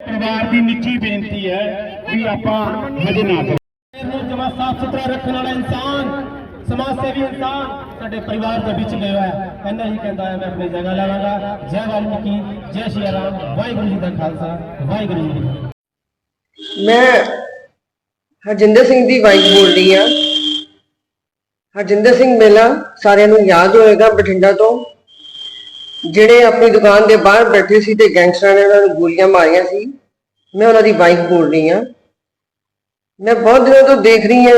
ਪਰਿਵਾਰ ਦੀ ਨਿੱਜੀ ਬੇਨਤੀ ਹੈ ਵੀ ਆਪਾਂ ਹਜੇ ਨਾ ਕਰੀਏ। ਨੂੰ ਜਮਾ ਸਾਫ਼ ਸੁਥਰਾ ਰੱਖਣ ਵਾਲਾ ਇਨਸਾਨ ਸਮਾਜ ਸੇਵੀ ਇਨਸਾਨ ਸਾਡੇ ਪਰਿਵਾਰ ਦੇ ਵਿੱਚ ਗਿਆ ਹੈ। ਇੰਨਾ ਹੀ ਕਹਿੰਦਾ ਹੈ ਮੈਂ ਆਪਣੀ ਜਗ੍ਹਾ ਲਾਵਾਂਗਾ। ਜੈ ਵਾਲਮੀਕੀ ਜੈ ਸ਼੍ਰੀ ਰਾਮ। ਵਾਹਿਗੁਰੂ ਜੀ ਦਾ ਖਾਲਸਾ ਵਾਹਿਗੁਰੂ ਜੀ ਮੈਂ ਹਰਜਿੰਦਰ ਸਿੰਘ ਦੀ ਵਾਈਫ ਬੋਲ ਰਹੀ ਹਾਂ। ਹਰਜਿੰਦਰ ਸਿੰਘ ਮੇਲਾ ਸਾਰਿਆਂ ਨੂੰ ਯਾਦ ਹੋਏਗਾ ਬਠਿੰਡਾ ਤੋਂ। ਜਿਹੜੇ ਆਪਣੀ ਦੁਕਾਨ ਦੇ ਬਾਹਰ ਬੈਠੇ ਸੀ ਤੇ ਗੈਂਗਸਟਰਾਂ ਨੇ ਉਹਨਾਂ ਨੂੰ ਗੋਲੀਆਂ ਮਾਰੀਆਂ ਸੀ, ਮੈਂ ਉਹਨਾਂ ਦੀ ਵਾਈਫ ਬੋਲ ਰਹੀ ਹਾਂ। ਮੈਂ ਬਹੁਤ ਦਿਨਾਂ ਤੋਂ ਦੇਖ ਰਹੀ ਹਾਂ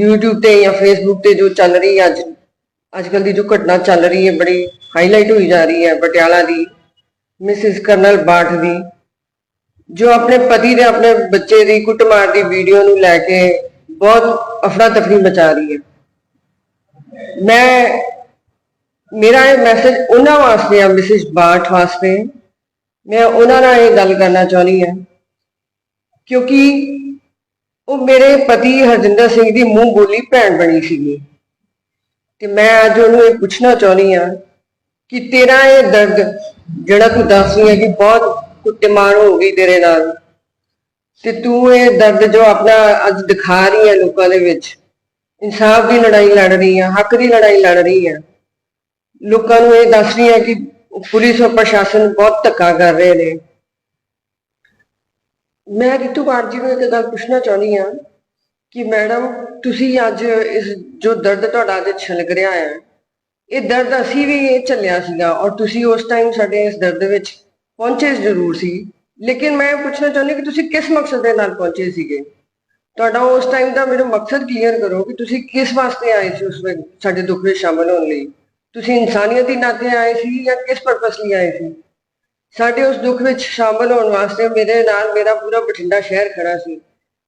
YouTube ਤੇ ਜਾਂ Facebook ਤੇ ਜੋ ਚੱਲ ਰਹੀ ਹੈ ਅੱਜ। ਅੱਜ ਦੀ ਜੋ ਘਟਨਾ ਚੱਲ ਰਹੀ ਹੈ, ਬੜੀ ਹਾਈਲਾਈਟ ਹੋਈ ਜਾ ਰਹੀ ਹੈ ਪਟਿਆਲਾ ਦੀ ਮਿਸਿਸ ਕਰਨਲ ਬਾਠ ਦੀ, ਜੋ ਆਪਣੇ ਪਤੀ ਦੇ ਆਪਣੇ ਬੱਚੇ ਦੀ ਕੁੱਟਮਾਰ ਦੀ ਵੀਡੀਓ ਨੂੰ ਲੈ ਕੇ ਬਹੁਤ ਅਫਰਾ ਤਫਰੀ ਮਚਾ ਰਹੀ ਹੈ। ਮੈਂ ਮੇਰਾ ਇਹ ਮੈਸੇਜ ਉਹਨਾਂ ਵਾਸਤੇ ਆ ਮਿਸਿਸ ਬਾਠ ਵਾਸਤੇ। ਮੈਂ ਉਹਨਾਂ ਨਾਲ ਇਹ ਗੱਲ ਕਰਨਾ ਚਾਹੁੰਦੀ ਹਾਂ, ਕਿਉਂਕਿ ਉਹ ਮੇਰੇ ਪਤੀ ਹਰਜਿੰਦਰ ਸਿੰਘ ਦੀ ਮੂੰਹ ਬੋਲੀ ਭੈਣ ਬਣੀ ਸੀਗੀ। ਤੇ ਮੈਂ ਅੱਜ ਉਹਨੂੰ ਇਹ ਪੁੱਛਣਾ ਚਾਹੁੰਦੀ ਹਾਂ ਕਿ ਤੇਰਾ ਇਹ ਦਰਦ ਜਿਹੜਾ ਤੂੰ ਦੱਸ ਰਹੀ ਹੈ ਕਿ ਬਹੁਤ ਕੁੱਟਮਾਰ ਹੋ ਗਈ ਤੇਰੇ ਨਾਲ, ਤੇ ਤੂੰ ਇਹ ਦਰਦ ਜੋ ਆਪਣਾ ਅੱਜ ਦਿਖਾ ਰਹੀ ਹੈ ਲੋਕਾਂ ਦੇ ਵਿੱਚ, ਇਨਸਾਫ ਦੀ ਲੜਾਈ ਲੜ ਰਹੀ ਹੈ, ਹੱਕ ਦੀ ਲੜਾਈ ਲੜ ਰਹੀ ਹੈ। ਲੋਕਾਂ ਨੂੰ ਇਹ ਦੱਸ ਰਹੀ ਹੈ ਕਿ ਪੁਲਿਸ ਔਰ ਪ੍ਰਸ਼ਾਸਨ ਬਹੁਤ ਧੱਕਾ ਕਰ ਰਹੇ ਨੇ। ਮੈਂ ਰਿਤੂ ਬਾਰ ਜੀ ਨੂੰ ਇੱਕ ਗੱਲ ਪੁੱਛਣਾ ਚਾਹੁੰਦੀ ਹਾਂ ਕਿ ਮੈਡਮ, ਤੁਸੀਂ ਅੱਜ ਇਸ ਜੋ ਦਰਦ ਤੁਹਾਡਾ ਅੱਜ ਛਲਕ ਰਿਹਾ ਹੈ, ਇਹ ਦਰਦ ਅਸੀਂ ਵੀ ਇਹ ਚੱਲਿਆ ਸੀਗਾ ਔਰ ਤੁਸੀਂ ਉਸ ਟਾਈਮ ਸਾਡੇ ਇਸ ਦਰਦ ਵਿੱਚ ਪਹੁੰਚੇ ਜ਼ਰੂਰ ਸੀ। ਲੇਕਿਨ ਮੈਂ ਪੁੱਛਣਾ ਚਾਹੁੰਦੀ ਕਿ ਤੁਸੀਂ ਕਿਸ ਮਕਸਦ ਦੇ ਨਾਲ ਪਹੁੰਚੇ ਸੀਗੇ? ਤੁਹਾਡਾ ਉਸ ਟਾਈਮ ਦਾ ਮੈਨੂੰ ਮਕਸਦ ਕਲੀਅਰ ਕਰੋ ਕਿ ਤੁਸੀਂ ਕਿਸ ਵਾਸਤੇ ਆਏ ਸੀ ਉਸ ਵੇਲੇ ਸਾਡੇ ਦੁੱਖ ਵਿੱਚ ਸ਼ਾਮਲ ਹੋਣ ਲਈ। ਤੁਸੀਂ ਇਨਸਾਨੀਅਤ ਦੇ ਨਾਤੇ ਆਏ ਸੀ ਜਾਂ ਕਿਸ ਪਰਪਸ ਲਈ ਆਏ ਸੀ? ਸਾਡੇ ਉਸ ਦੁੱਖ ਵਿੱਚ ਸ਼ਾਮਲ ਹੋਣ ਵਾਸਤੇ ਮੇਰੇ ਨਾਲ ਮੇਰਾ ਪੂਰਾ ਬਠਿੰਡਾ ਸ਼ਹਿਰ ਖੜਾ ਸੀ।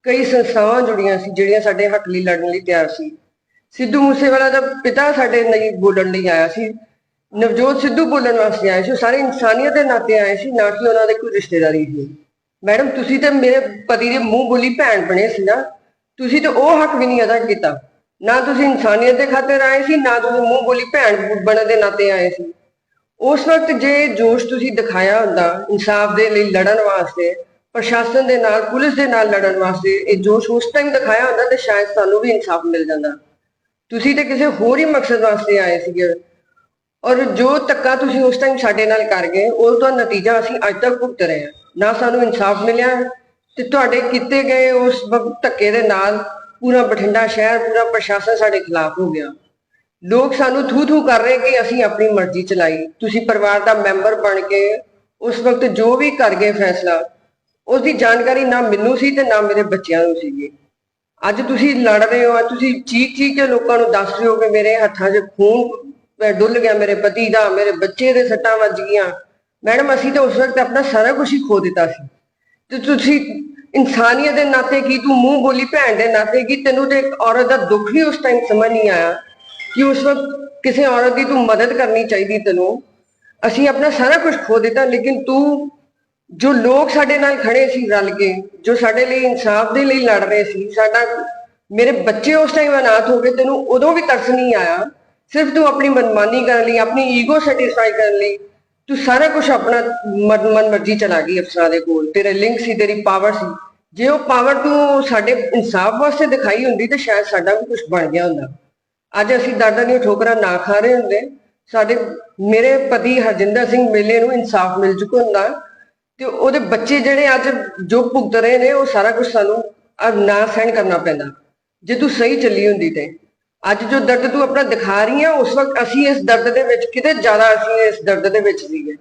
ਕਈ ਸੰਸਥਾਵਾਂ ਜੁੜੀਆਂ ਸੀ ਜਿਹੜੀਆਂ ਸਾਡੇ ਹੱਕ ਲਈ ਲੜਨ ਲਈ ਤਿਆਰ ਸੀ। ਸਿੱਧੂ ਮੂਸੇਵਾਲਾ ਦਾ ਪਿਤਾ ਸਾਡੇ ਲਈ ਬੋਲਣ ਲਈ ਆਇਆ ਸੀ। ਨਵਜੋਤ ਸਿੱਧੂ ਬੋਲਣ ਵਾਸਤੇ ਆਏ ਸੀ। ਉਹ ਸਾਰੇ ਇਨਸਾਨੀਅਤ ਦੇ ਨਾਤੇ ਆਏ ਸੀ, ਨਾ ਕਿ ਉਹਨਾਂ ਦੇ ਕੋਈ ਰਿਸ਼ਤੇਦਾਰੀ ਸੀ। ਮੈਡਮ, ਤੁਸੀਂ ਤੇ ਮੇਰੇ ਪਤੀ ਦੇ ਮੂੰਹ ਬੋਲੀ ਭੈਣ ਬਣੇ ਸੀ ਨਾ। ਤੁਸੀਂ ਤੇ ਉਹ ਹੱਕ ਵੀ ਨਹੀਂ ਅਦਾ ਕੀਤਾ। ਨਾ ਤੁਸੀਂ ਇਨਸਾਨੀਅਤ ਦੇ ਖਾਤਰ ਆਏ ਸੀ, ਨਾ ਤੁਸੀਂ ਮੂੰਹ ਬੋਲੀ ਭੈਣ ਬਣਨ ਦੇ ਨਾਤੇ ਆਏ ਸੀ। ਉਸ ਵਕਤ ਜੇ ਜੋਸ਼ ਤੁਸੀਂ ਦਿਖਾਇਆ ਹੁੰਦਾ, ਇਨਸਾਫ ਦੇ ਲਈ ਲੜਨ ਵਾਸਤੇ, ਪ੍ਰਸ਼ਾਸਨ ਦੇ ਨਾਲ, ਪੁਲਿਸ ਦੇ ਨਾਲ ਲੜਨ ਵਾਸਤੇ, ਇਹ ਜੋਸ਼ ਉਸ ਟਾਈਮ ਦਿਖਾਇਆ ਹੁੰਦਾ ਤੇ ਸ਼ਾਇਦ ਸਾਨੂੰ ਵੀ ਇਨਸਾਫ ਮਿਲ ਜਾਂਦਾ। ਤੁਸੀਂ ਤੇ ਕਿਸੇ ਹੋਰ ਹੀ ਮਕਸਦ ਵਾਸਤੇ ਆਏ ਸੀਗੇ। ਔਰ ਜੋ ਧੱਕਾ ਤੁਸੀਂ ਉਸ ਟਾਈਮ ਸਾਡੇ ਨਾਲ ਕਰ ਗਏ ਉਸ ਦਾ ਨਤੀਜਾ ਅਸੀਂ ਅੱਜ ਤੱਕ ਭੁਗਤ ਰਹੇ ਹਾਂ। ਨਾ ਸਾਨੂੰ ਇਨਸਾਫ ਮਿਲਿਆ ਤੇ ਤੁਹਾਡੇ ਕੀਤੇ ਗਏ ਉਸ ਵਕਤ ਧੱਕੇ ਦੇ ਨਾਲ ਪੂਰਾ ਬਠਿੰਡਾ ਸ਼ਹਿਰ, ਪੂਰਾ ਪ੍ਰਸ਼ਾਸਨ ਸਾਡੇ ਖਿਲਾਫ ਹੋ ਗਿਆ। ਲੋਕ ਸਾਨੂੰ ਥੂ ਥੂ ਕਰ ਰਹੇ ਕਿ ਅਸੀਂ ਆਪਣੀ ਮਰਜ਼ੀ ਚਲਾਈ। ਤੁਸੀਂ ਪਰਿਵਾਰ ਦਾ ਮੈਂਬਰ ਬਣ ਕੇ ਉਸ ਵਕਤ ਜੋ ਵੀ ਕਰ ਗਏ ਫੈਸਲਾ ਉਸ ਦੀ ਜਾਣਕਾਰੀ ਨਾ ਮੈਨੂੰ ਸੀ ਤੇ ਨਾ ਮੇਰੇ ਬੱਚਿਆਂ ਨੂੰ ਸੀਗੀ। ਅੱਜ ਤੁਸੀਂ ਲੜ ਰਹੇ ਹੋ, ਅੱਜ ਤੁਸੀਂ ਚੀਕ ਚੀਕ ਕੇ ਲੋਕਾਂ ਨੂੰ ਦੱਸ ਰਹੇ ਹੋ ਕਿ ਮੇਰੇ ਹੱਥਾਂ 'ਚ ਖੂਨ ਅਹ ਡੁੱਲ ਗਿਆ, ਮੇਰੇ ਪਤੀ ਦਾ, ਮੇਰੇ ਬੱਚੇ ਦੇ ਸੱਟਾਂ ਵੱਜ ਗਈਆਂ। ਮੈਡਮ, ਅਸੀਂ ਤਾਂ ਉਸ ਵਕਤ ਆਪਣਾ ਸਾਰਾ ਕੁਝ ਹੀ ਖੋ ਦਿੱਤਾ ਸੀ। ਤੇ ਤੁਸੀਂ ਇਨਸਾਨੀਅਤ ਦੇ ਨਾਤੇ ਕੀ, ਤੂੰ ਮੂੰਹ ਬੋਲੀ ਭੈਣ ਦੇ ਨਾਤੇ ਕੀ, ਤੈਨੂੰ ਤੇ ਇੱਕ ਔਰਤ ਦਾ ਦੁੱਖ ਵੀ ਉਸ ਟਾਈਮ ਸਮਝ ਨਹੀਂ ਆਇਆ ਕਿ ਉਸ ਵਕਤ ਕਿਸੇ ਔਰਤ ਦੀ ਤੂੰ ਮਦਦ ਕਰਨੀ ਚਾਹੀਦੀ ਤੈਨੂੰ। ਅਸੀਂ ਆਪਣਾ ਸਾਰਾ ਕੁਝ ਖੋ ਦਿੱਤਾ, ਲੇਕਿਨ ਤੂੰ ਜੋ ਲੋਕ ਸਾਡੇ ਨਾਲ ਖੜੇ ਸੀ ਰਲ ਕੇ, ਜੋ ਸਾਡੇ ਲਈ ਇਨਸਾਫ ਦੇ ਲਈ ਲੜ ਰਹੇ ਸੀ, ਸਾਡਾ ਮੇਰੇ ਬੱਚੇ ਉਸ ਟਾਈਮ ਅਨਾਥ ਹੋ ਗਏ, ਤੈਨੂੰ ਉਦੋਂ ਵੀ ਤਰਸ ਨਹੀਂ ਆਇਆ। ਸਿਰਫ ਤੂੰ ਆਪਣੀ ਮਨਮਾਨੀ ਕਰਨ ਲਈ, ਆਪਣੀ ਈਗੋ ਸੈਟੀਸਫਾਈ ਕਰਨ ਲਈ ਤੂੰ ਸਾਰਾ ਕੁਝ ਆਪਣਾ ਮਨ ਮਰਜ਼ੀ ਚਲਾ ਗਈ ਅਫਸਰਾਂ ਦੇ ਕੋਲ, ਤੇਰੇ ਲਿੰਕ ਸੀ, ਤੇਰੀ ਪਾਵਰ ਸੀ। ਜੇ ਉਹ ਪਾਵਰ ਤੂੰ ਸਾਡੇ ਇਨਸਾਫ ਵਾਸਤੇ ਦਿਖਾਈ ਹੁੰਦੀ ਤੇ ਸ਼ਾਇਦ ਸਾਡਾ ਵੀ ਕੁਝ ਬਣ ਗਿਆ ਹੁੰਦਾ। ਅੱਜ ਅਸੀਂ ਦਾਦਾ ਦੀਆਂ ਠੋਕਰਾਂ ਨਾ ਖਾ ਰਹੇ ਹੁੰਦੇ, ਸਾਡੇ ਮੇਰੇ ਪਤੀ ਹਰਜਿੰਦਰ ਸਿੰਘ ਮੇਲੇ ਨੂੰ ਇਨਸਾਫ ਮਿਲ ਚੁੱਕਾ ਹੁੰਦਾ ਤੇ ਉਹਦੇ ਬੱਚੇ ਜਿਹੜੇ ਅੱਜ ਜੋ ਭੁਗਤ ਰਹੇ ਨੇ, ਉਹ ਸਾਰਾ ਕੁਝ ਸਾਨੂੰ ਨਾ ਸਹਿਣ ਕਰਨਾ ਪੈਂਦਾ। ਜੇ ਤੂੰ ਸਹੀ ਚੱਲੀ ਹੁੰਦੀ ਤੇ। ਅੱਜ ਜੋ ਦਰਦ ਤੂੰ ਆਪਣਾ ਦਿਖਾ ਰਹੀ ਆ, ਉਸ ਵਕਤ ਅਸੀਂ ਇਸ ਦਰਦ ਦੇ ਵਿੱਚ, ਕਿਤੇ ਜ਼ਿਆਦਾ ਅਸੀਂ ਇਸ ਦਰਦ ਦੇ ਵਿੱਚ ਸੀਗੇ।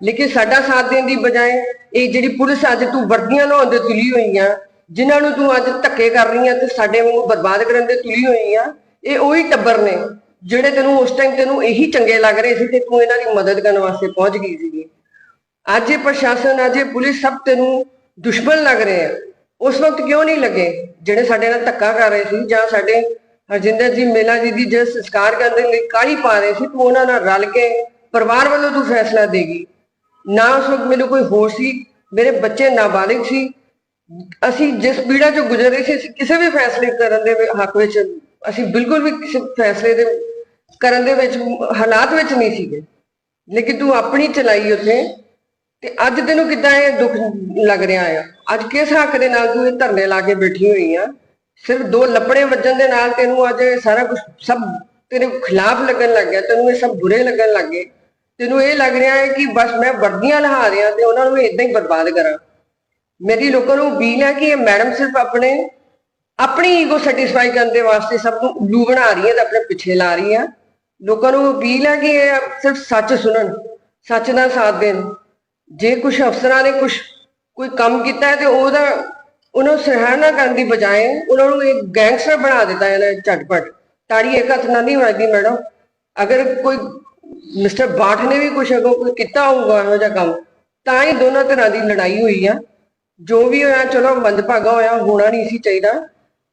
ਲੇਕਿਨ ਸਾਡਾ ਸਾਥ ਦੇਣ ਦੀ ਬਜਾਏ ਇਹ ਜਿਹੜੀ ਪੁਲਿਸ ਅੱਜ ਤੂੰ ਵਰਦੀਆਂ ਲਾਉਣ ਦੇ ਤੁਲੀ ਹੋਈ ਜਿਨ੍ਹਾਂ ਨੂੰ ਤੂੰ ਅੱਜ ਧੱਕੇ ਕਰ ਰਹੀ ਆ ਤੇ ਸਾਡੇ ਨੂੰ ਬਰਬਾਦ ਕਰਨ ਦੇ ਤੁਲੀ ਹੋਈ ਇਹ ਉਹੀ ਟੱਬਰ ਨੇ, ਜਿਹੜੇ ਤੈਨੂੰ ਉਸ ਟਾਈਮ ਤੈਨੂੰ ਇਹੀ ਚੰਗੇ ਲੱਗ ਰਹੇ ਸੀ ਤੇ ਤੂੰ ਇਹਨਾਂ ਦੀ ਮਦਦ ਕਰਨ ਵਾਸਤੇ ਪਹੁੰਚ ਗਈ ਸੀਗੀ। ਅੱਜ ਇਹ ਪ੍ਰਸ਼ਾਸਨ, ਅੱਜ ਇਹ ਪੁਲਿਸ ਸਭ ਤੈਨੂੰ ਦੁਸ਼ਮਣ ਲੱਗ ਰਹੇ ਆ। ਉਸ ਵਕਤ ਕਿਉਂ ਨਹੀਂ ਲੱਗੇ, ਜਿਹੜੇ ਸਾਡੇ ਨਾਲ ਧੱਕਾ ਕਰ ਰਹੇ ਸੀ ਜਾਂ ਸਾਡੇ ਹਰਜਿੰਦਰ ਜੀ, ਮੇਲਾ ਜੀ ਦੀ ਜੇ ਸੰਸਕਾਰ ਕਰਨ ਦੇ ਲਈ ਕਾਹਲੀ ਪਾ ਰਹੇ ਸੀ, ਤੂੰ ਉਹਨਾਂ ਨਾਲ ਰਲ ਕੇ ਪਰਿਵਾਰ ਵੱਲੋਂ ਤੂੰ ਫੈਸਲਾ ਦੇਗੀ ਨਾ ਉਸ ਵਕਤ ਮੈਨੂੰ ਕੋਈ ਹੋਸ਼ ਸੀ, ਮੇਰੇ ਬੱਚੇ ਨਾਬਾਲਿਗ ਸੀ। ਅਸੀਂ ਜਿਸ ਪੀੜਾ ਚੋਂ ਗੁਜ਼ਰ ਰਹੇ ਸੀ, ਅਸੀਂ ਕਿਸੇ ਵੀ ਫੈਸਲੇ ਕਰਨ ਦੇ ਹੱਕ ਵਿੱਚ, ਅਸੀਂ ਬਿਲਕੁਲ ਵੀ ਕਿਸੇ ਫੈਸਲੇ ਦੇ ਕਰਨ ਦੇ ਵਿੱਚ ਹਾਲਾਤ ਵਿੱਚ ਨਹੀਂ ਸੀਗੇ। ਲੇਕਿਨ ਤੂੰ ਆਪਣੀ ਚਲਾਈ ਉੱਥੇ, ਤੇ ਅੱਜ ਤੈਨੂੰ ਕਿੱਦਾਂ ਇਹ ਦੁੱਖ ਲੱਗ ਰਿਹਾ ਆ? ਅੱਜ ਕਿਸ ਹੱਕ ਦੇ ਨਾਲ ਤੂੰ ਇਹ ਧਰਨੇ ਲਾ ਕੇ ਬੈਠੀ ਹੋਈ ਆ? ਸਿਰਫ ਦੋ ਲੱਪੜੇ ਵੱਜਣ ਦੇ ਨਾਲ ਤੈਨੂੰ ਅੱਜ ਸਾਰਾ ਕੁਝ ਸਭ ਤੇਰੇ ਖਿਲਾਫ ਲੱਗਣ ਲੱਗ ਗਿਆ, ਤੈਨੂੰ ਇਹ ਸਭ ਬੁਰੇ ਲੱਗਣ ਲੱਗ ਗਏ। ਤੈਨੂੰ ਇਹ ਲੱਗ ਰਿਹਾ ਹੈ ਕਿ ਬਸ ਮੈਂ ਵਰਦੀਆਂ ਲਹਾ ਰਿਹਾ ਤੇ ਉਹਨਾਂ ਨੂੰ ਇਦਾਂ ਹੀ ਬਰਬਾਦ ਕਰਾਂ। ਮੇਰੀ ਲੋਕਾਂ ਨੂੰ ਅਪੀਲ ਹੈ ਕਿ ਇਹ ਮੈਡਮ ਸਿਰਫ ਆਪਣੇ, ਆਪਣੀ ਈਗੋ ਸੈਟੀਸਫਾਈ ਕਰਨ ਦੇ ਵਾਸਤੇ ਸਭ ਨੂੰ ਲੂ ਬਣਾ ਰਹੀ ਹੈ ਤੇ ਆਪਣੇ ਪਿੱਛੇ ਲਾ ਰਹੀ ਹੈ। ਲੋਕਾਂ ਨੂੰ ਅਪੀਲ ਹੈ ਕਿ ਇਹ ਸਿਰਫ ਸੱਚ ਸੁਣਨ, ਸੱਚ ਦਾ ਸਾਥ ਦੇਣ। ਜੇ ਕੁਝ ਅਫਸਰਾਂ ਨੇ ਕੁਝ ਕੋਈ ਕੰਮ ਕੀਤਾ ਹੈ ਤੇ ਉਹਦਾ ਉਹਨਾਂ ਨੂੰ ਸਰਾਹਨਾ ਕਰਨ ਦੀ ਬਜਾਏ ਉਹਨਾਂ ਨੂੰ ਇੱਕ ਗੈਂਗਸਟਰ ਬਣਾ ਦਿੱਤਾ ਇਹਨਾਂ ਨੇ ਝਟਪਟ। ਤਾੜੀ ਇੱਕ ਹੱਥ ਨਾਲ ਨਹੀਂ ਵੱਜਦੀ, ਮੈਡਮ। ਅਗਰ ਕੋਈ ਮਿਸਟਰ ਬਾਠ ਨੇ ਵੀ ਕੁਝ ਅਗੋ ਕੋਈ ਕੀਤਾ ਹੋਊਗਾ ਇਹੋ ਜਿਹਾ ਕੰਮ, ਤਾਂ ਹੀ ਦੋਨਾਂ ਤਰ੍ਹਾਂ ਦੀ ਲੜਾਈ ਹੋਈ ਆ। ਜੋ ਵੀ ਹੋਇਆ, ਚਲੋ ਮੰਦਭਾਗਾ ਹੋਇਆ, ਹੋਣਾ ਨਹੀਂ ਸੀ ਚਾਹੀਦਾ।